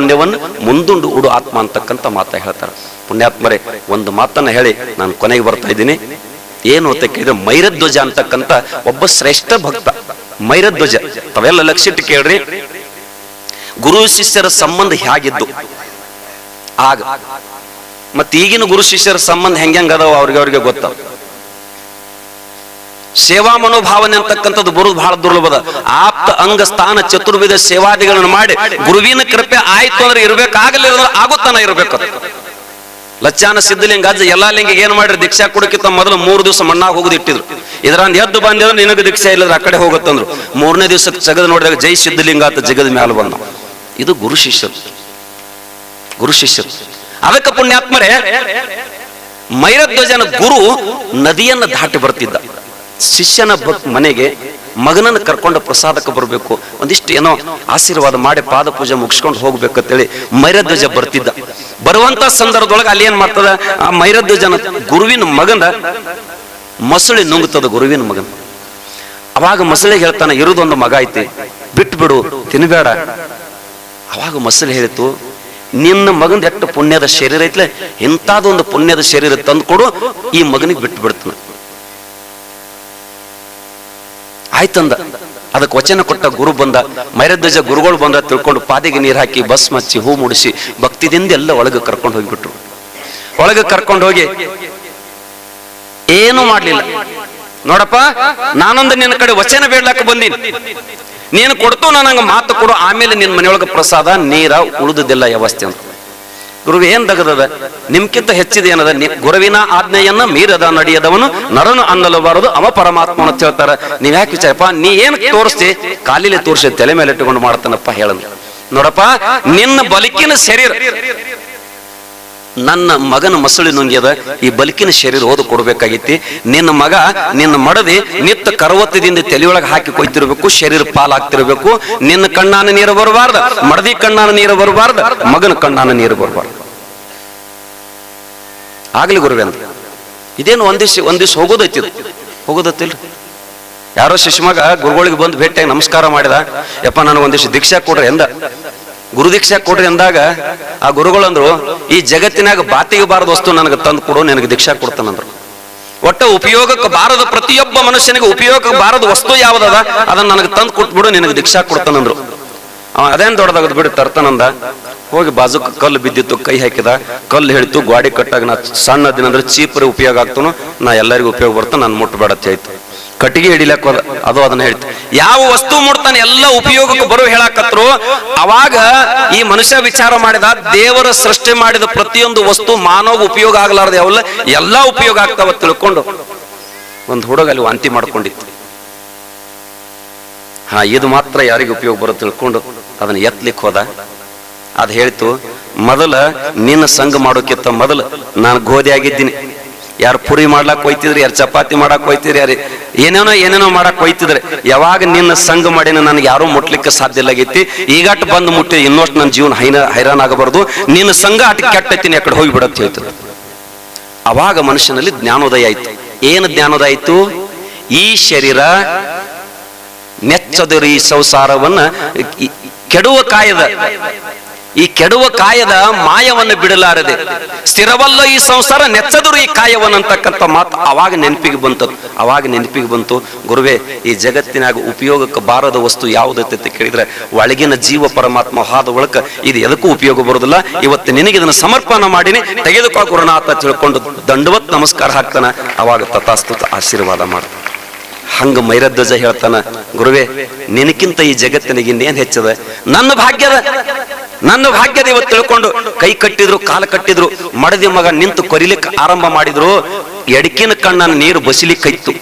ಪುಣ್ಯವನ್ನು ಮುಂದುಂಡು ಉಡು ಆತ್ಮ ಅಂತಕ್ಕಂಥ ಮಾತ ಹೇಳ್ತಾರೆ. ಪುಣ್ಯಾತ್ಮರೇ, ಒಂದು ಮಾತನ್ನ ಹೇಳಿ ನಾನು ಕೊನೆಗೆ ಬರ್ತಾ ಇದ್ದೀನಿ. ಏನು ಅಂತ ಕೇಳಿದ್ರೆ ಮೈರಧ್ವಜ ಅಂತಕ್ಕಂಥ ಒಬ್ಬ ಶ್ರೇಷ್ಠ ಭಕ್ತ. ಮೈರಧ್ವಜ, ತಾವೆಲ್ಲ ಲಕ್ಷಿಟ್ಟು ಕೇಳ್ರಿ. ಗುರು ಶಿಷ್ಯರ ಸಂಬಂಧ ಹೇಗಿದ್ದು ಆಗ. ಮತ್ತೆ ಈಗಿನ ಗುರು ಶಿಷ್ಯರ ಸಂಬಂಧ ಹೆಂಗೆ ಅದಾವ ಅವ್ರಿಗೆ ಅವ್ರಿಗೆ ಗೊತ್ತ. ಸೇವಾ ಮನೋಭಾವನೆ ಅಂತಕ್ಕಂಥದ್ದು ಬರುದು ಬಹಳ ದುರ್ಲಭದ. ಆಪ್ತ ಅಂಗ ಸ್ಥಾನ ಚತುರ್ವಿಧ ಸೇವಾದಿಗಳನ್ನು ಮಾಡಿ ಗುರುವಿನ ಕೃಪೆ ಆಯ್ತು ಅಂದ್ರೆ ಇರ್ಬೇಕಾಗಲಿಲ್ಲ ಆಗುತ್ತಾನ ಇರ್ಬೇಕು. ಲಚ್ಚಾನ ಸಿದ್ಧಲಿಂಗ ಅಜ್ಜ ಎಲ್ಲಾ ಲಿಂಗಿಗೆ ಏನ್ ಮಾಡ್ರಿ ದೀಕ್ಷಾ ಕೊಡಕ್ಕಿಂತ ಮೊದಲು ಮೂರು ದಿವಸ ಮಣ್ಣಾಗ ಹೋಗುದು ಇಟ್ಟಿದ್ರು. ಇದರಂದ ಎದ್ದು ಬಂದಿದ್ರೆ, ನಿನಗೆ ದೀಕ್ಷೆ ಇಲ್ಲದ್ರೆ ಆ ಕಡೆ ಹೋಗುತ್ತಂದ್ರು. ಮೂರನೇ ದಿವಸಕ್ಕೆ ಜಗದ ನೋಡಿದಾಗ ಜೈ ಸಿದ್ಧಲಿಂಗ ಅಂತ ಜಗದ ಮ್ಯಾಲ ಬಂದ. ಇದು ಗುರು ಶಿಷ್ಯರು. ಗುರು ಶಿಷ್ಯರು. ಅದಕ್ಕೆ ಪುಣ್ಯಾತ್ಮರೇ, ಮೈರಧ್ವಜನ ಗುರು ನದಿಯನ್ನ ದಾಟಿ ಬರ್ತಿದ್ದ. ಶಿಷ್ಯನ ಮನೆಗೆ ಮಗನನ್ನು ಕರ್ಕೊಂಡು ಪ್ರಸಾದಕ್ಕೆ ಬರಬೇಕು. ಒಂದಿಷ್ಟು ಏನೋ ಆಶೀರ್ವಾದ ಮಾಡಿ ಪಾದ ಪೂಜೆ ಮುಗಿಸ್ಕೊಂಡು ಹೋಗ್ಬೇಕಂತೇಳಿ ಮೈರಧ್ವಜ ಬರ್ತಿದ್ದ. ಬರುವಂತ ಸಂದರ್ಭದೊಳಗೆ ಅಲ್ಲಿ ಏನ್ ಮಾಡ್ತದ? ಆ ಮೈರಧ್ವಜನ ಗುರುವಿನ ಮಗನ ಮೊಸಳೆ ನುಂಗ್ತದ ಗುರುವಿನ ಮಗನ. ಅವಾಗ ಮೊಸಳೆ ಹೇಳ್ತಾನೆ, ಇರುದೊಂದು ಮಗ ಐತಿ ಬಿಟ್ಟು ಬಿಡು ತಿನ್ಬೇಡ. ಅವಾಗ ಮೊಸಳೆ ಹೇಳಿತು, ನಿನ್ನ ಮಗಂದ ಎಷ್ಟು ಪುಣ್ಯದ ಶರೀರ ಐತ್ಲೆ? ಇಂಥದೊಂದು ಪುಣ್ಯದ ಶರೀರ ತಂದು ಕೊಡು ಈ ಮಗನಿಗೆ ಬಿಟ್ಟು ಬಿಡ್ತಾನೆ ಆಯ್ತಂದ. ಅದಕ್ಕೆ ವಚನ ಕೊಟ್ಟ ಗುರು ಬಂದ. ಮೈರಧ್ವಜ ಗುರುಗಳು ಬಂದ ತಿಳ್ಕೊಂಡು ಪಾದಿಗೆ ನೀರು ಹಾಕಿ ಬಸ್ ಮಚ್ಚಿ ಹೂ ಮುಡಿಸಿ ಭಕ್ತಿದಿಂದ ಎಲ್ಲ ಒಳಗೆ ಕರ್ಕೊಂಡು ಹೋಗಿಬಿಟ್ರು. ಒಳಗೆ ಕರ್ಕೊಂಡು ಹೋಗಿ, ಏನು ಮಾಡ್ಲಿಲ್ಲ. ನೋಡಪ್ಪ, ನಾನೊಂದು ನಿನ್ನ ಕಡೆ ವಚನ ಬೇಡ್ಲಾಕ ಬಂದೀನಿ. ನೀನು ಕೊಡ್ತು, ನನಗೆ ಮಾತು ಕೊಡು, ಆಮೇಲೆ ನಿನ್ನ ಮನೆಯೊಳಗೆ ಪ್ರಸಾದ, ನೀರ ಉಳಿದುದಿಲ್ಲ ವ್ಯವಸ್ಥೆ ಅಂತ. ಗುರುವು ಏನ್ ದಗದದ? ನಿಮ್ಕಿಂತ ಹೆಚ್ಚಿದೆ ಏನದ ನಿ- ಗುರುವಿನ ಆಜ್ಞೆಯನ್ನ ಮೀರದ ನಡೆಯದವನು ನರನು ಅನ್ನಲಬಾರದು, ಅವ ಪರಮಾತ್ಮ ಅಂತ ಹೇಳ್ತಾರ. ನೀವ್ ಯಾಕೆ ವಿಚಾರಪ್ಪ? ನೀ ಏನ್ ತೋರಿಸ್ತಿ? ಕಾಲಿಲಿ ತೋರಿಸಿ, ತಲೆ ಮೇಲೆ ಇಟ್ಟುಕೊಂಡು ಮಾಡ್ತಾನಪ್ಪ ಹೇಳನು ನೋಡಪ್ಪ, ನಿನ್ನ ಬಲಿಕಿನ ಶರೀರ. ನನ್ನ ಮಗನ ಮಸಳಿ ನುಂಗ್ಯದ ಈ ಬಲಿಕಿನ ಶರೀರ ಓದು ಕೊಡ್ಬೇಕಾಗಿತ್ತಿ. ನಿನ್ನ ಮಗ ನಿನ್ನ ಮಡದಿ ನಿತ್ತ ಕರವತ್ತದಿಂದ ತಲೆಯೊಳಗೆ ಹಾಕಿ ಕೊಯ್ತಿರ್ಬೇಕು, ಶರೀರ ಪಾಲಾಗ್ತಿರ್ಬೇಕು. ನಿನ್ನ ಕಣ್ಣಾನ ನೀರು ಬರಬಾರ್ದ, ಮಡದಿ ಕಣ್ಣಾನ ನೀರು ಬರಬಾರ್ದ, ಮಗನ ಕಣ್ಣಾನ ನೀರು ಬರಬಾರ್ದು. ಆಗ್ಲಿ ಗುರುವೆ ಅಂತ. ಇದೇನು ಒಂದಿವ್ಸ ಒಂದಿವ್ಸ ಹೋಗೋದೈತಿ. ಹೋಗೋದತ್ತಿಲ್ರಿ? ಯಾರೋ ಶಿಶುಮಗ ಗುರುಗಳಿಗೆ ಬಂದು ಭೇಟಿಯಾಗಿ ನಮಸ್ಕಾರ ಮಾಡಿದ, ಯಪ್ಪ, ನನಗೆ ಒಂದಿವ್ಸ ದೀಕ್ಷೆ ಕೊಡ್ರಿ ಎಂದ. ಗುರು ದೀಕ್ಷಾ ಕೊಡ್ರಿ ಅಂದಾಗ ಆ ಗುರುಗಳಂದ್ರು, ಈ ಜಗತ್ತಿನಾಗ ಬಾತಿಗೆ ಬಾರದ ವಸ್ತು ನನಗೆ ತಂದು ಕೊಡು, ನಿನಗೆ ದೀಕ್ಷಾ ಕೊಡ್ತಾನಂದ್ರು. ಒಟ್ಟ ಉಪಯೋಗಕ್ಕೆ ಬಾರದ ಪ್ರತಿಯೊಬ್ಬ ಮನುಷ್ಯನಿಗೆ ಉಪಯೋಗಕ್ಕೆ ಬಾರದ ವಸ್ತು ಯಾವ್ದದ, ಅದನ್ನ ನನಗೆ ತಂದು ಕೊಟ್ಬಿಡು, ನಿನಗೆ ದೀಕ್ಷಾ ಕೊಡ್ತಾನಂದ್ರು. ಅವ ಅದೇನ್ ದೊಡ್ಡದಾಗದ್ ಬಿಡು, ತರ್ತನಂದ. ಹೋಗಿ ಬಾಜುಕ್ ಕಲ್ಲು ಬಿದ್ದಿತ್ತು, ಕೈ ಹಾಕಿದ. ಕಲ್ಲು ಹೇಳ್ತು ಗಾಡಿ ಕಟ್ಟಾಗ ನಾ ಸಣ್ಣ ದಿನ ಅಂದ್ರೆ ಚೀಪರಿ ಉಪಯೋಗ ಆಗ್ತನು, ನಾ ಎಲ್ಲರಿಗೂ ಉಪಯೋಗ ಬರ್ತ, ನಾನು ಮುಟ್ಟಬೇಡ ಅಂತ ಕಟ್ಟಿಗೆ ಹಿಡಿಲಕ್ಕ ಅದು ಅದನ್ನ ಹೇಳ್ತು. ಯಾವ ವಸ್ತು ಮುಡ್ತಾನೆ ಎಲ್ಲ ಉಪಯೋಗಕ್ಕೆ ಬರೋ ಹೇಳಾಕತ್ರು, ಅವಾಗ ಈ ಮನುಷ್ಯ ವಿಚಾರ ಮಾಡಿದ, ದೇವರ ಸೃಷ್ಟಿ ಮಾಡಿದ ಪ್ರತಿಯೊಂದು ವಸ್ತು ಮಾನವ ಉಪಯೋಗ ಆಗ್ಲಾರ್ದು ಯಾವಲ್ಲ ಎಲ್ಲಾ ಉಪಯೋಗ ಆಗ್ತಾವ ತಿಳ್ಕೊಂಡು. ಒಂದು ಹುಡುಗ ಅಲ್ಲಿ ವಾಂತಿ ಮಾಡ್ಕೊಂಡಿತ್ತು. ಹಾ, ಇದು ಮಾತ್ರ ಯಾರಿಗೆ ಉಪಯೋಗ ಬರೋ ತಿಳ್ಕೊಂಡು ಅದನ್ನ ಎತ್ಲಿಕ್ಕೆ ಹೋದ. ಅದು ಹೇಳ್ತು, ಮೊದಲ ನಿನ್ನ ಸಂಘ ಮಾಡೋಕ್ಕಿಂತ ಮೊದಲು ನಾನು ಗೋಧಿ ಆಗಿದ್ದೀನಿ. ಯಾರು ಪುರಿ ಮಾಡ್ಲಾಕ್ ಹೋಯ್ತಿದ್ರಿ, ಯಾರು ಚಪಾತಿ ಮಾಡಕ್ ಹೋಯ್ತಿದ್ರಿ, ಯಾರು ಏನೇನೋ ಏನೇನೋ ಮಾಡಕ್ ಹೋಯ್ತಿದ್ರೆ. ಯಾವಾಗ ನಿನ್ನ ಸಂಘ ಮಾಡಿನ ನನಗೆ ಯಾರು ಮುಟ್ಲಿಕ್ಕೆ ಸಾಧ್ಯ ಇಲ್ಲಾಗೈತಿ ಈಗಟ್ಟು ಬಂದು ಮುಟ್ಟಿ ಇನ್ನೊಷ್ಟು ನನ್ನ ಜೀವನ ಹೈನ ಹೈರಾಣ ಆಗಬಾರ್ದು. ನಿನ್ನ ಸಂಘ ಅಟ್ ಕೆಟ್ಟೈತಿನಿ ಆ ಕಡೆ ಹೋಗಿ ಬಿಡತ್ತೆ ಹೇಳ್ತದೆ ಅವಾಗ ಮನುಷ್ಯನಲ್ಲಿ ಜ್ಞಾನೋದಯ ಆಯ್ತು. ಏನು ಜ್ಞಾನೋದಯ ಆಯ್ತು? ಈ ಶರೀರ ನೆಚ್ಚದರು ಈ ಸಂಸಾರವನ್ನ ಕೆಡುವ ಕಾಯದ. ಈ ಕೆಡುವ ಕಾಯದ ಮಾಯವನ್ನು ಬಿಡಲಾರದೆ, ಸ್ಥಿರವಲ್ಲ ಈ ಸಂಸಾರ ನೆಚ್ಚದರು ಈ ಕಾಯವನ್ನು ಅಂತಕ್ಕಂಥ ಮಾತು ಅವಾಗ ನೆನಪಿಗೆ ಬಂತು, ಅವಾಗ ನೆನಪಿಗೆ ಬಂತು. ಗುರುವೆ, ಈ ಜಗತ್ತಿನಾಗ ಉಪಯೋಗಕ್ಕೆ ಬಾರದ ವಸ್ತು ಯಾವುದೈತೆ ಅಂತ ಕೇಳಿದ್ರೆ, ಒಳಗಿನ ಜೀವ ಪರಮಾತ್ಮ ಹಾದ ಒಳಕ ಇದು ಎದಕ್ಕೂ ಉಪಯೋಗ ಬರೋದಿಲ್ಲ. ಇವತ್ತು ನಿನಗೆ ಇದನ್ನು ಸಮರ್ಪಣೆ ಮಾಡಿನಿ, ತೆಗೆದುಕೋ ಗುರುನಾಥ ತಿಳ್ಕೊಂಡು ದಂಡವತ್ ನಮಸ್ಕಾರ ಹಾಕ್ತಾನ. ಅವಾಗ ತಥಾಸ್ತುತ ಆಶೀರ್ವಾದ ಮಾಡ್ತಾನೆ. ಹಂಗ ಮೈರಧ್ವಜ ಹೇಳ್ತಾನ, ಗುರುವೇ, ನಿನಕ್ಕಿಂತ ಈ ಜಗತ್ತಿನಿಗೆ ಇನ್ನೇನ್ ಹೆಚ್ಚದ? ನನ್ನ ಭಾಗ್ಯದ ನನ್ನ ಭಾಗ್ಯದ ಇವತ್ತು ತಿಳ್ಕೊಂಡು ಕೈ ಕಟ್ಟಿದ್ರು, ಕಾಲ ಕಟ್ಟಿದ್ರು, ಮಡದಿ ಮಗ ನಿಂತು ಕೊರಿಲಿಕ್ಕೆ ಆರಂಭ ಮಾಡಿದ್ರು, ಎಡಕಿನ ಕಣ್ಣನ ನೀರು ಬಸಿಲಿಕ್ಕೈತು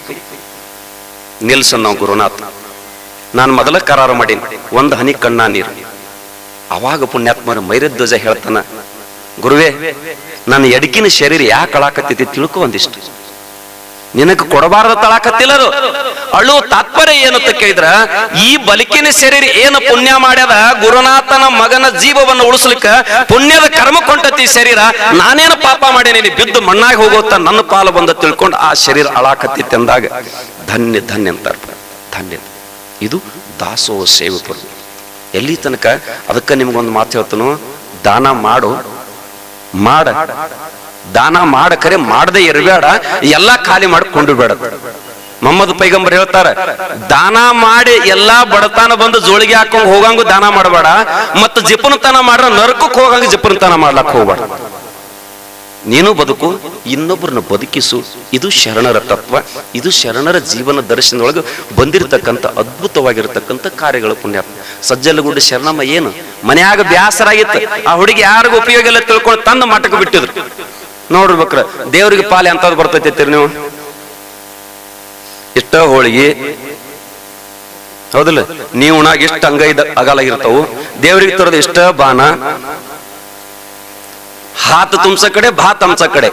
ನಿಲ್ಸನ್ ನಾವು ಗುರುನಾಥ, ನಾನು ಮೊದಲ ಕರಾರು ಮಾಡೀನಿ, ಒಂದು ಹನಿ ಕಣ್ಣ ನೀರು. ಅವಾಗ ಪುಣ್ಯಾತ್ಮರು ಮೈರಧ್ವಜ ಹೇಳ್ತಾನ, ಗುರುವೇ, ನನ್ನ ಎಡಕಿನ ಶರೀರ ಯಾಕೆ ಕಳಾಕತ್ತೈತಿ ತಿಳ್ಕೊ ಒಂದಿಷ್ಟು. ನಿನಗೆ ಕೊಡಬಾರದ ತಳಾಕತ್ತಿಲ್ಲರು. ಅಳು ತಾತ್ಪರ್ಯ ಏನಂತ ಕೇಳಿದ್ರ, ಈ ಬಲಿಕಿನ ಶರೀರ ಏನ ಪುಣ್ಯ ಮಾಡ್ಯದ, ಗುರುನಾಥನ ಮಗನ ಜೀವವನ್ನು ಉಳಿಸ್ಲಿಕ್ಕ ಪುಣ್ಯದ ಕರ್ಮ ಕೊಂಟತಿ ಶರೀರ ನಾನೇನು ಪಾಪ ಮಾಡೇನಿ ಬಿದ್ದು ಮಣ್ಣಾಗಿ ಹೋಗೋತ್ತ ನನ್ನ ಪಾಲು ಬಂದ ತಿಳ್ಕೊಂಡು ಆ ಶರೀರ ಅಳಾಕತ್ತಿತ್ತು ಅಂದಾಗ ಧನ್ಯ ಧನ್ಯ ಅಂತ ಧನ್ಯ. ಇದು ದಾಸೋ ಸೇವಕರು ಎಲ್ಲಿ ತನಕ, ಅದಕ್ಕೆ ನಿಮ್ಗೊಂದು ಮಾತು ಹೇಳ್ತನು, ದಾನ ಮಾಡು, ಮಾಡ. ದಾನ ಮಾಡಕರೆ ಮಾಡದೆ ಇರಬೇಡ, ಎಲ್ಲಾ ಖಾಲಿ ಮಾಡಿಕೊಂಡು ಬೇಡ. ಮೊಹಮ್ಮದ್ ಪೈಗಂಬರ್ ಹೇಳ್ತಾರ, ದಾನ ಮಾಡಿ ಎಲ್ಲಾ ಬಡತನ ಬಂದು ಜೋಳಿಗೆ ಹಾಕೊಂಡ್ ಹೋಗಂಗು ದಾನ ಮಾಡಬೇಡ, ಮತ್ತು ಜಿಪುನತನ ಮಾಡ್ರ ನರಕಕ್ಕೆ ಹೋಗಂಗ ಜಿಪುನತನ ಮಾಡ್ಲಕ್ ಹೋಗ್ಬೇಡ. ನೀನು ಬದುಕು ಇನ್ನೊಬ್ಬರನ್ನ ಬದುಕಿಸು, ಇದು ಶರಣರ ತತ್ವ, ಇದು ಶರಣರ ಜೀವನ ದರ್ಶನದೊಳಗೆ ಬಂದಿರತಕ್ಕಂಥ ಅದ್ಭುತವಾಗಿರತಕ್ಕಂಥ ಕಾರ್ಯಗಳು ಪುಣ್ಯ. ಗುಡಿ ಶರಣಮ್ಮ, ಏನು ಮನೆಯಾಗ ಬ್ಯಾಸರಾಗಿತ್ತು, ಆ ಹುಡುಗಿ ಯಾರಿಗೂ ಉಪಯೋಗ ಇಲ್ಲ ತಿಳ್ಕೊಂಡು ತಂದು ಮಟಕ ಬಿಟ್ಟಿದ್ರು. ನೋಡ್ಬೇಕ್ರ ದೇವ್ರಿಗೆ ಪಾಲೆ ಅಂತ ಬರ್ತೈತಿ ನೀವು? ಇಷ್ಟ ಹೋಳಿಗೆ. ಹೌದಲ್ಲ? ನೀವು ಉಣಾಗ ಇಷ್ಟ ಅಂಗ ಇದ ಅಗಲಾಗಿರ್ತಾವು ದೇವ್ರಿಗೆ ತರೋದು ಇಷ್ಟ ಬಾನ ಹಾತ ತುಂಬಸ ಕಡೆ, ಭಾತ್ ಹಂಸ ಕಡೆ.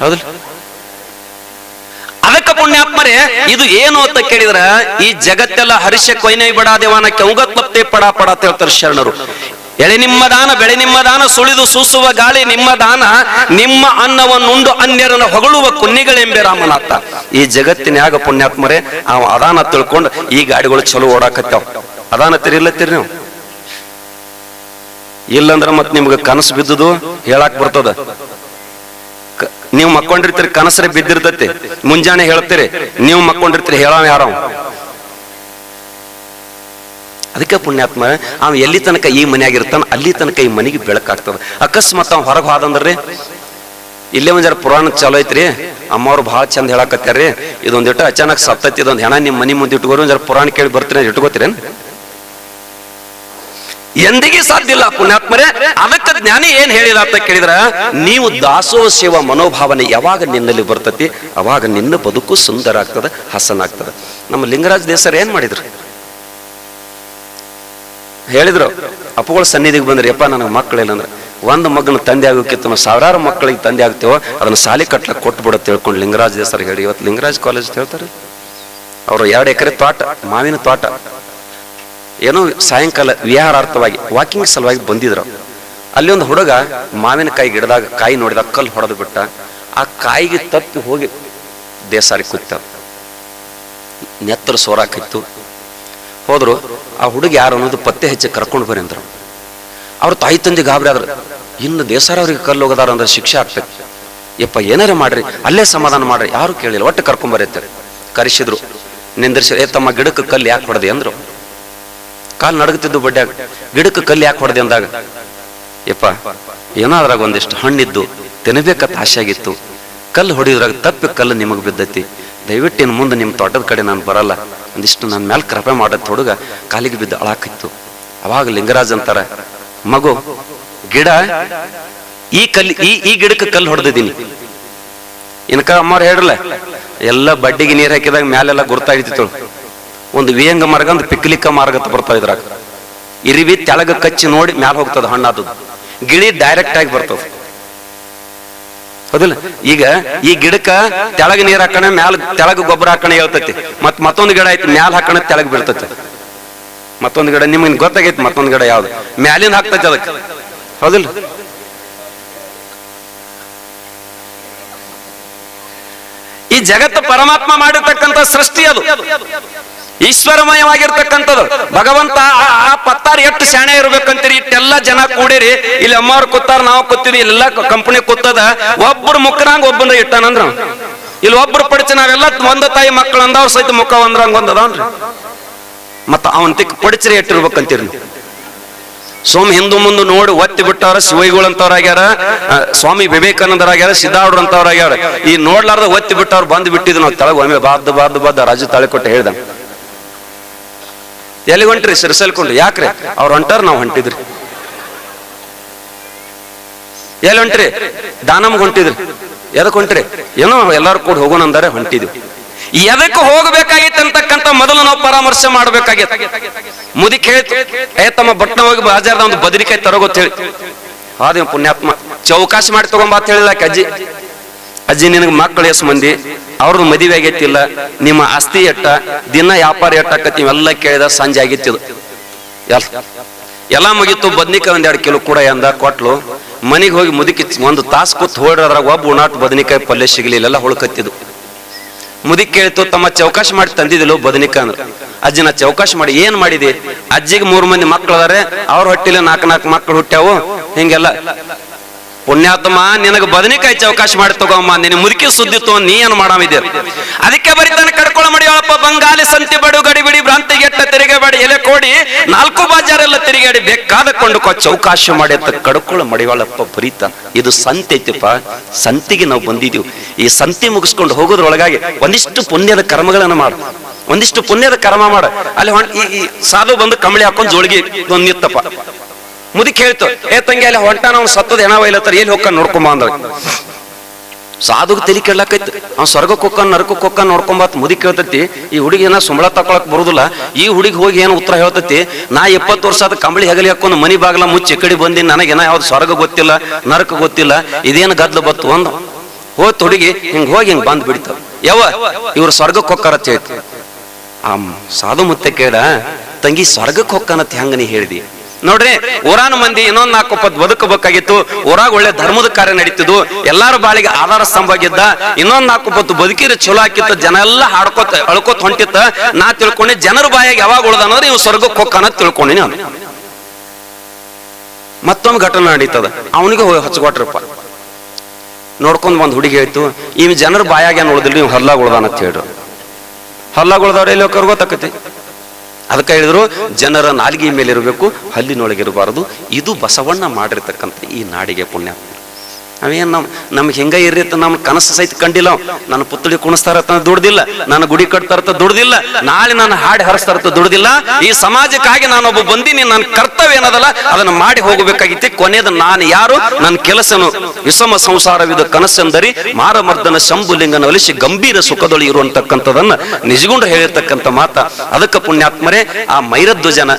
ಹೌದಲ್ಲ? ಅದಕ್ಕ ಪುಣ್ಯಾತ್ಮರೇ, ಇದು ಏನು ಅಂತ ಕೇಳಿದ್ರ, ಈ ಜಗತ್ತೆಲ್ಲ ಹರ್ಷ ಕೊಯ್ನೈ ಬಡಾದೇವನ ದೇವಾನ ಕೆಂಗತ್ಲಪ್ತೆ ಪಡಾ ಪಡಾ ಹೇಳ್ತಾರೆ ಶರಣರು. ಎಳೆ ನಿಮ್ಮ ದಾನ, ಬೆಳೆ ನಿಮ್ಮ ದಾನ, ಸುಳಿದು ಸೂಸುವ ಗಾಳಿ ನಿಮ್ಮ ದಾನ, ನಿಮ್ಮ ಅನ್ನವನ್ನುಂಡು ಅನ್ಯರನ್ನು ಹೊಗಳುವ ಕುನ್ನಿಗಳೆಂಬೆ ರಾಮನಾಥ. ಈ ಜಗತ್ತಿನ್ಯಾಗ ಪುಣ್ಯಾತ್ಮರೇ, ಅವ ಅದಾನ ತಿಳ್ಕೊಂಡು ಈ ಗಾಡಿಗಳು ಚಲೋ ಓಡಾಕತ್ತಾವ. ಅದಾನ ತಿರಿಲತ್ತೀರಿ ನೀವು? ಇಲ್ಲಂದ್ರ ಮತ್ ನಿಮ್ಗೆ ಕನಸು ಬಿದ್ದುದು ಹೇಳಾಕ್ ಬರ್ತದ. ನೀವು ಮಕ್ಕೊಂಡಿರ್ತೀರಿ, ಕನಸರೆ ಬಿದ್ದಿರ್ತತಿ. ಮುಂಜಾನೆ ಹೇಳ್ತೀರಿ, ನೀವು ಮಕ್ಕೊಂಡಿರ್ತೀರಿ ಹೇಳೋ ಯಾರವ? ಅದಕ್ಕೆ ಪುಣ್ಯಾತ್ಮ ಅವ ಎಲ್ಲಿ ತನಕ ಈ ಮನ್ಯಾಗ ಇರ್ತಾನ ಅಲ್ಲಿ ತನಕ ಈ ಮನೆಗೆ ಬೆಳಕಾಗ್ತದ. ಅಕಸ್ಮಾತ್ ಅವ್ನು ಹೊರಗೆ ಹೋದಂದ್ರೆ ಇಲ್ಲೇ ಒಂದ್ ಪುರಾಣ ಚಲೋ ಐತ್ರಿ. ಅಮ್ಮವ್ರು ಭಾಳ ಚಂದ ಹೇಳಕತ್ತಾರ್ರಿ ಇದೊಂದ್ ಇಟ್ಟು ಅಚಾನಕ್ ಸತ್ತೈತಿ, ಇದೊಂದು ಹೆಣ ನಿಮ್ಮ ಮನೆ ಮುಂದೆ ಇಟ್ಕೋರಿ, ಒಂದ್ ಪುರಾಣ ಕೇಳಿ ಬರ್ತೀನಿ ಇಟ್ಕೋತೀರೇನು ಎಂದಿಗೆ ಸಾಧ್ಯ ಇಲ್ಲ ಪುಣ್ಯಾತ್ಮರೇ. ಅದಕ್ಕೆ ಜ್ಞಾನಿ ಏನ್ ಹೇಳಿದ ಅಂತ ಕೇಳಿದ್ರ, ನೀವು ದಾಸೋ ಸೇವಾ ಮನೋಭಾವನೆ ಯಾವಾಗ ನಿನ್ನಲ್ಲಿ ಬರ್ತತಿ, ಅವಾಗ ನಿನ್ನ ಬದುಕು ಸುಂದರ ಆಗ್ತದೆ ಹಸನ ಆಗ್ತದ ನಮ್ಮ ಲಿಂಗರಾಜ್ ದೇಸರ್ ಏನ್ ಮಾಡಿದ್ರು? ಹೇಳಿದ್ರು. ಅಪ್ಪಗಳ ಸನ್ನಿಧಿಗೆ ಬಂದ್ರೆ, ಯಪ್ಪ, ನನಗೆ ಮಕ್ಕಳಿಲ್ಲ ಅಂದ್ರೆ, ಒಂದು ಮಗನ ತಂದೆ ಆಗೋಕ್ಕಿಂತ ಸಾವಿರಾರು ಮಕ್ಕಳಿಗೆ ತಂದೆ ಆಗ್ತೇವೋ, ಅದನ್ನ ಸಾಲಿ ಕಟ್ಲಕ್ಕೆ ಕೊಟ್ಟು ತಿಳ್ಕೊಂಡು ಲಿಂಗರಾಜ್ ದೇಸರ್ ಹೇಳಿ. ಇವತ್ತು ಲಿಂಗರಾಜ್ ಕಾಲೇಜ್ ಹೇಳ್ತಾರೆ. ಅವರು ಎರಡು ಎಕರೆ ತೋಟ, ಮಾವಿನ ತೋಟ. ಏನೋ ಸಾಯಂಕಾಲ ವಿಹಾರಾರ್ಥವಾಗಿ ವಾಕಿಂಗ್ ಸಲುವಾಗಿ ಬಂದಿದ್ರು. ಅಲ್ಲಿ ಒಂದು ಹುಡುಗ ಮಾವಿನಕಾಯಿ ಗಿಡದಾಗ ಕಾಯಿ ನೋಡಿದ, ಕಲ್ಲು ಹೊಡೆದು ಬಿಟ್ಟ. ಆ ಕಾಯಿಗೆ ತಪ್ಪಿ ಹೋಗಿ ದೇಸಾರಿ ಕೂತ ನೆತ್ತರು ಸೋರಾಕಿತ್ತು. ಹೋದ್ರು, ಆ ಹುಡುಗಿ ಯಾರು ಅನ್ನೋದು ಪತ್ತೆ ಹೆಚ್ಚಿ ಕರ್ಕೊಂಡು ಬನ್ನಿ ಅಂದ್ರು. ಅವ್ರ ತಾಯಿ ತಂದೆ ಗಾಬರಿ ಆದ್ರು. ಇನ್ನು ದೇಸಾರ ಅವ್ರಿಗೆ ಕಲ್ಲು ಹೋಗದಾರ ಅಂದ್ರೆ ಶಿಕ್ಷೆ ಆಗ್ತೈತೆ ಯಪ್ಪ, ಏನಾರ ಮಾಡ್ರಿ, ಅಲ್ಲೇ ಸಮಾಧಾನ ಮಾಡ್ರಿ. ಯಾರು ಕೇಳಿಲ್ಲ, ಒಟ್ಟು ಕರ್ಕೊಂಡ್ ಅಂತಾರೆ ಕರೆಸಿದ್ರು, ನಿಂದಿರ್ಸಿ, ಏ ತಮ್ಮ, ಗಿಡಕ್ಕೆ ಕಲ್ಲು ಯಾಕೆ ಹೊಡೆದೆ? ಅಂದ್ರು. ಕಾಲು ನಡಗುತ್ತಿದ್ದು ಬಡ್ಡ್ಯಾಗ ಗಿಡಕ್ಕೆ ಕಲ್ಲು ಯಾಕೆ ಹೊಡೆದೆ? ಅಂದಾಗ, ಯಪ್ಪ, ಏನಾದ್ರಾಗ ಒಂದಿಷ್ಟು ಹಣ್ಣಿದ್ದು ತಿನ್ನಬೇಕಂತ ಆಸೆ ಆಗಿತ್ತು ಕಲ್ಲು ಹೊಡಿದ್ರಾಗ ತಪ್ಪಿ ಕಲ್ಲು ನಿಮಗೆ ಬಿದ್ದೈತಿ. ದಯವಿಟ್ಟು ಇನ್ನು ಮುಂದೆ ನಿಮ್ಮ ತೋಟದ ಕಡೆ ನಾನು ಬರಲ್ಲ. ಒಂದಿಷ್ಟು ನನ್ನ ಮೇಲೆ ಕೃಪೆ ಮಾಡೋದು ಹುಡುಗ ಕಾಲಿಗೆ ಬಿದ್ದು ಅಳಾಕಿತ್ತು. ಅವಾಗ ಲಿಂಗರಾಜ್ ಅಂತಾರ, ಮಗು, ಗಿಡ, ಈ ಕಲ್ಲಿ, ಈ ಈ ಗಿಡಕ್ಕೆ ಕಲ್ಲು ಹೊಡೆದಿದ್ದೀನಿ. ಇನ್ಕ ಅಮ್ಮವ್ರು ಹೇಳ್ರಲ್ಲ, ಎಲ್ಲ ಬಡ್ಡಿಗೆ ನೀರು ಹಾಕಿದಾಗ ಮ್ಯಾಲೆಲ್ಲ ಗುರ್ತಾಗಿತ್ತು ಒಂದು ವಿಯಂಗ ಮಾರ್ಗ ಒಂದು ಪಿಕ್ಲಿಕ್ಕ ಮಾರ್ಗ ಅಂತ ಬರ್ತಾವ ಇದ್ರಾಗ. ಇರಿವಿ ತೆಳಗ ಕಚ್ಚಿ ನೋಡಿ ಮ್ಯಾಲ ಹೋಗ್ತದ ಹಣ್ಣಾದದು ಗಿಳಿ ಡೈರೆಕ್ಟ್ ಆಗಿ ಬರ್ತದ. ಹೌದಿಲ್ಲ? ಈಗ ಈ ಗಿಡಕ್ಕ ತೆಳಗ ನೀರ್ ಹಾಕಣ, ಮ್ಯಾಲ ತೆಳಗ ಗೊಬ್ಬರ ಹಾಕೋಣ ಹೇಳ್ತತಿ. ಮತ್ ಮತ್ತೊಂದು ಗಿಡ ಐತಿ, ಮ್ಯಾಲ ಹಾಕಣ ತೆಳಗ ಬೀಳ್ತತಿ. ಮತ್ತೊಂದು ಗಿಡ ನಿಮ್ಗೆ ಗೊತ್ತಾಗೈತಿ ಮತ್ತೊಂದು ಗಿಡ ಯಾವ್ದು. ಮ್ಯಾಲಿಂದ ಹಾಕ್ತೈತಿ ಅದಕ್ಕೆ. ಹೌದಿಲ್ಲ? ಈ ಜಗತ್ತು ಪರಮಾತ್ಮ ಮಾಡಿರ್ತಕ್ಕಂಥ ಸೃಷ್ಟಿ ಅದು. ಈಶ್ವರಮಯವಾಗಿರ್ತಕ್ಕಂಥದ್ದು. ಭಗವಂತ ಆ- ಪತ್ತಾರು ಎಷ್ಟು ಶಾಣೆ ಇರ್ಬೇಕಂತೀರಿ ಇಟ್ಟೆಲ್ಲ ಜನ ಕೂಡಿರಿ. ಇಲ್ಲಿ ಅಮ್ಮವ್ರು ಕೂತಾರ ನಾವು ಕೂತೀವಿ ಇಲ್ಲೆಲ್ಲ ಕಂಪನಿ ಕೂತದ. ಒಬ್ರು ಮುಖನಾಗ ಒಬ್ಬನ ಇಟ್ಟನಂದ್ರ. ಇಲ್ಲಿ ಒಬ್ರು ಪಡಿಚ ನಾವೆಲ್ಲ ಒಂದ ತಾಯಿ ಮಕ್ಕಳು ಅಂದವ್ರ ಸಹಿತ ಮುಖ ಒಂದ್ರಂಗ ಒಂದದನ್ರಿ ಮತ್ತ ಅವನ್ ತಿಕ್ ಪಡಿಚರಿ ಇಟ್ಟಿರ್ಬೇಕಂತೀರಿ. ಸೋಮ್ ಹಿಂದೂ ಮುಂದೆ ನೋಡಿ ಒತ್ತಿ ಬಿಟ್ಟವ್ರ ಶಿವೈಗಳು ಅಂತವ್ರಾಗ್ಯಾರ ಆ, ಸ್ವಾಮಿ ವಿವೇಕಾನಂದರಾಗ್ಯಾರ ಸಿದ್ದಾಡ್ರು ಅಂತವ್ರಾಗ್ಯಾರ ಈ ನೋಡ್ಲಾರ್ದ ಒತ್ತಿ ಬಿಟ್ಟವ್ರು ಬಂದು ಬಿಟ್ಟಿದ್ ನಾವು ತಳಗ ಒಮ್ಮೆ ಬಾದ್ದು ಬಾದ್ದು ರಾಜ ರಾಜು ತಾಳಿಕೊಟ್ಟು ಹೇಳ್ದ. ಎಲ್ಲಿ ಹೊಂಟ್ರಿ? ಸಿರ್ಸಲ್ಕೊಂಡು ಯಾಕ್ರಿ? ಅವ್ರು ಹೊಂಟಾರ ನಾವು ಹೊಂಟಿದ್ರಿ. ಎಲ್ಲಿ ಹೊಂಟ್ರಿ? ದಾನಮ್ಗೆ ಹೊಂಟಿದ್ರಿ. ಎದಕ್ ಹೊಂಟ್ರಿ? ಏನೋ ಎಲ್ಲಾರು ಕೂಡ ಹೋಗೋಣ ಅಂದರೆ ಹೊಂಟಿದ್ವಿ. ಎದಕ್ಕೆ ಹೋಗ್ಬೇಕಾಗಿತ್ತು ಅಂತಕ್ಕಂಥ ಮೊದಲು ನಾವು ಪರಾಮರ್ಶೆ ಮಾಡ್ಬೇಕಾಗಿತ್ತು. ಮುದಿ ಕೇಳಿತು ಏ ತಮ್ಮ ಬಟ್ನ ಹೋಗಿ ಬಾಜಾರದ ಒಂದು ಬದರಿಕಾಯಿ ತರೋಗೊತ್ತ ಹೇಳಿ. ಹಾದೇವ ಪುಣ್ಯಾತ್ಮ ಚೌಕಾಸಿ ಮಾಡಿ ತಗೊಂಬ ಅಂತ ಹೇಳಿಲ್ಲ ಅಜ್ಜಿ? ಅಜ್ಜಿ, ನಿನಗೆ ಮಕ್ಕಳು ಎಸ್ ಮಂದಿ? ಅವ್ರದ್ದು ಮದುವೆ ಆಗೈತಿಲ್ಲ, ನಿಮ್ಮ ಆಸ್ತಿ ಎಟ್ಟ, ದಿನ ವ್ಯಾಪಾರ ಎಟ್ಟಾಕತ್ತಿ ಇವೆಲ್ಲ ಕೇಳಿದ ಸಂಜೆ ಆಗಿತ್ತಿದು ಎಲ್ಲ ಬದನಿಕ ಬದ್ನಿಕಾಯಿ ಒಂದ್ ಎರಡು ಕಿಲೋ ಕೂಡ ಎಂದ ಕೊಟ್ಲು. ಮನೆಗೆ ಹೋಗಿ ಮುದುಕಿ ಒಂದು ತಾಸು ಕೂತ್ ಹೋಡ್ರದ್ರಾಗ ಒಬ್ಬ ಉಣಾಟ್ ಬದ್ನಿಕಾಯಿ ಪಲ್ಯ ಸಿಗಲಿಲ್ಲ, ಎಲ್ಲ ಹುಳ್ಕತ್ತಿದ್ದು. ಮುದುಕಿ ಕೇಳ್ತು, ತಮ್ಮ ಚೌಕಾಶ್ ಮಾಡಿ ತಂದಿದ್ದಿಲ್ಲ ಬದನಿಕ ಅಂದ್ರೆ. ಅಜ್ಜಿನ ಚೌಕಾಶ್ ಮಾಡಿ, ಏನ್ ಮಾಡಿದಿ? ಅಜ್ಜಿಗೆ ಮೂರು ಮಂದಿ ಮಕ್ಳು ಅದಾರೆ ಅವ್ರ ಹೊಟ್ಟಿಲಿ ನಾಲ್ಕು ನಾಲ್ಕು ಮಕ್ಳು ಹುಟ್ಟ್ಯಾವು, ಹಿಂಗೆಲ್ಲ. ಪುಣ್ಯಾತ್ಮ, ನಿನಗೆ ಬದನೆಕಾಯಿ ಅವಕಾಶ ಮಾಡಿ ತಗೋಮ್ಮ ನಿನ್ನ ಮುದುಕಿ ಸುದ್ದಿ ತೋ ನೀ ಏನ್ ಮಾಡಾಮಿದ್ಯ? ಅದಕ್ಕೆ ಬರೀತಾನೆ ಕಡ್ಕೊಳ ಮಾಡಿಯೋಳಪ್ಪ ಬಂಗಾಲಿ ಸಂತಿ ಬಡು, ಗಡಿ ಬಿಡಿ ಭ್ರಾಂತಿಗೆಟ್ಟ ತೆರಿಗೆಬೇಡಿ ಎಲೆ ಕೋಡಿ, ನಾಲ್ಕು ಬಾಜಾರೆಲ್ಲ ತಿರುಗಾಡಿ, ಬೇಕಾದ ಕೊಂಡುಕೋ, ಚೌಕಾಶ ಮಾಡಿ ಅಂತ ಕಡ್ಕೊಳ ಮಡಿವಾಳಪ್ಪ ಬರೀತ ಇದು ಸಂತೆ ಐತಿಪ್ಪ, ಸಂತಿಗೆ ನಾವು ಬಂದಿದೀವಿ. ಈ ಸಂತಿ ಮುಗಿಸ್ಕೊಂಡು ಹೋಗೋದ್ರೊಳಗಾಗಿ ಒಂದಿಷ್ಟು ಪುಣ್ಯದ ಕರ್ಮಗಳನ್ನು ಮಾಡು. ಒಂದಿಷ್ಟು ಪುಣ್ಯದ ಕರ್ಮ ಮಾಡ. ಅಲ್ಲಿ ಈ ಸಾಧು ಬಂದು ಕಂಬಳಿ ಹಾಕೊಂಡು ಜೋಳಿಗೆ ನಿತ್ತಪ್ಪ ಮುದುಕಿ ಹೇಳ್ತು ಏ ತಂಗಿ, ಅಲ್ಲಿ ಹೊಂಟಾನ, ಅವ್ನು ಸತ್ತದ ಹೆಣ ಒಯ್ಲತ್ತಾರ, ಎಲ್ಲಿ ಹೋಗ್ಕ ನೋಡ್ಕೊಂಬ ಅಂದ್ರ ಸಾಧುಗ್ ತಲೆ ಕೇಳಾಕೈತಿ ಅವ್ನು ಸ್ವರ್ಗಕ್ಕೆ ಕೊಕ್ಕ ನರಕಕ್ಕೆ ಹೋಗ್ಕನ್ ನೋಡ್ಕೊಂಬತ್ ಮುದಿ ಕೇಳ್ತೈತಿ. ಈ ಹುಡುಗಿನ ಸುಮ್ಮಳ ತಕೊಳಕ್ ಬರುದಿಲ್ಲ. ಈ ಹುಡುಗಿ ಹೋಗಿ ಏನು ಉತ್ತರ ಹೇಳ್ತೈತಿ? ನಾ ಇಪ್ಪತ್ತು ವರ್ಷ ಆದ ಕಂಬಳಿ ಹೆಗಲಿ ಹಾಕೊಂಡು ಮನಿ ಬಾಗ್ಲ ಮುಚ್ಚಿ ಕಡೆ ಬಂದಿನಿ ನನಗೇನ ಯಾವ್ದು ಸ್ವರ್ಗ ಗೊತ್ತಿಲ್ಲ, ನರಕ ಗೊತ್ತಿಲ್ಲ, ಇದೇನು ಗದ್ಲು ಬತ್ತು? ಅಂದ. ಹೋತ್ ಹುಡುಗಿ, ಹಿಂಗ್ ಹೋಗಿ ಹಿಂಗ್ ಬಂದ್ ಬಿಡ್ತಾವ ಯಾವ ಇವ್ರು ಸ್ವರ್ಗಕ್ಕೆ ಹೋಗ್ತಾರ ಅಂತ ಹೇಳ್ತಿ. ಆ ಸಾಧು ಮುತ್ತೆ ಕೇಳ, ತಂಗಿ ಸ್ವರ್ಗಕ್ಕೆ ಹೋಗ್ಕನತ್ ಹೆಂಗ ನೀ ಹೇಳ್ದಿ? ನೋಡ್ರಿ, ಊರಾನ ಮಂದಿ ಇನ್ನೊಂದ್ ನಾಲ್ಕು ಪದ್ ಬದುಕಬೇಕಾಗಿತ್ತು. ಊರಾಗ ಒಳ್ಳೆ ಧರ್ಮದ ಕಾರ್ಯ ನಡೀತಿದ್ವು. ಎಲ್ಲಾರ ಬಾಳಿಗೆ ಆಧಾರ ಸ್ತಂಭ ಆಗಿದ್ದ ಇನ್ನೊಂದ್ ನಾಲ್ಕು ಪತ್ತು ಬದುಕಿದ್ರೆ ಚಲೋ ಆಕಿತ್ತು. ಜನ ಎಲ್ಲ ಹಾಡ್ಕೋತ, ಅಳ್ಕೋತ ಹೊಂಟಿತ್ತ. ನಾ ತಿಳ್ಕೊಂಡೆ ಜನರ ಬಾಯಾಗ ಯಾವಾಗ ಉಳ್ದ ಅನ್ನೋದು ಇವ್ ಸ್ವರ್ಗಕ್ಕೆ ಹೋಗ್ಕನ ತಿಳ್ಕೊಂಡಿನಿ ನಾನು. ಮತ್ತೊಂದು ಘಟನೆ ನಡೀತದ. ಅವನಿಗೆ ಹಚ್ಕೊಟ್ರಪ್ಪ. ನೋಡ್ಕೊಂಡ್ ಬಂದ್ ಹುಡುಗಿ ಆಯ್ತು ಇವ್ ಜನರ ಬಾಯಾಗ ಏನ್ ಉಳ್ದಿಲ್ಲ, ನೀವು ಹಲ್ಲಾಗ ಉಳ್ದಾನ ಅಂತ ಹೇಳ್ರು. ಹಲ್ಲಾಗ ಉಳ್ದವ್ರ ಎಲ್ಲಿ ಹೋಗ್ತಾರ ಗೊತ್ತಾಕತಿ? ಅದಕ್ಕೆ ಹೇಳಿದ್ರು ಜನರ ನಾಲಿಗೆ ಮೇಲೆ ಇರಬೇಕು ಹಲ್ಲಿನೊಳಗೆ ಇರಬಾರದು ಇದು ಬಸವಣ್ಣ ಮಾಡಿರ್ತಕ್ಕಂಥ ಈ ನಾಡಿಗೆ ಪುಣ್ಯ. ನಾವೇನ್ ನಮ್ ನಮ್ಗೆ ಹಿಂಗ ಇರಿತ್ತ ನಮ್ ಕನಸು ಸಹಿತ ಕಂಡಿಲ್ಲ. ನನ್ನ ಪುತ್ಳಿ ಕುಣಿಸ್ತಾರ ದುಡ್ದಿಲ್ಲ. ನನ್ನ ಗುಡಿ ಕಟ್ತಾರತ್ತ ದುಡ್ದಿಲ್ಲ. ನಾಳೆ ನಾನು ಹಾಡಿ ಹರಿಸ್ತಾರತ್ತ ದುಡ್ದಿಲ್ಲ. ಈ ಸಮಾಜಕ್ಕಾಗಿ ನಾನೊಬ್ಬ ಬಂದಿನಿ, ನನ್ನ ಕರ್ತವ್ಯ ಏನದಲ್ಲ? ಅದನ್ನ ಮಾಡಿ ಹೋಗಬೇಕಾಗಿತ್ತು. ಕೊನೆಯದು ನಾನು ಯಾರು? ನನ್ನ ಕೆಲಸನು ವಿಷಮ ಸಂಸಾರವಿದ ಕನಸೆಂದರಿ ಮಾರಮರ್ದನ ಶಂಭುಲಿಂಗನ ಒಲಿಸಿ ಗಂಭೀರ ಸುಖದೊಳಿ ಇರುವಂತಕ್ಕಂಥದನ್ನ ನಿಜಗೊಂಡು ಹೇಳಿರ್ತಕ್ಕಂಥ ಮಾತ. ಅದಕ್ಕೆ ಪುಣ್ಯಾತ್ಮರೇ, ಆ ಮೈರಧ್ವಜನ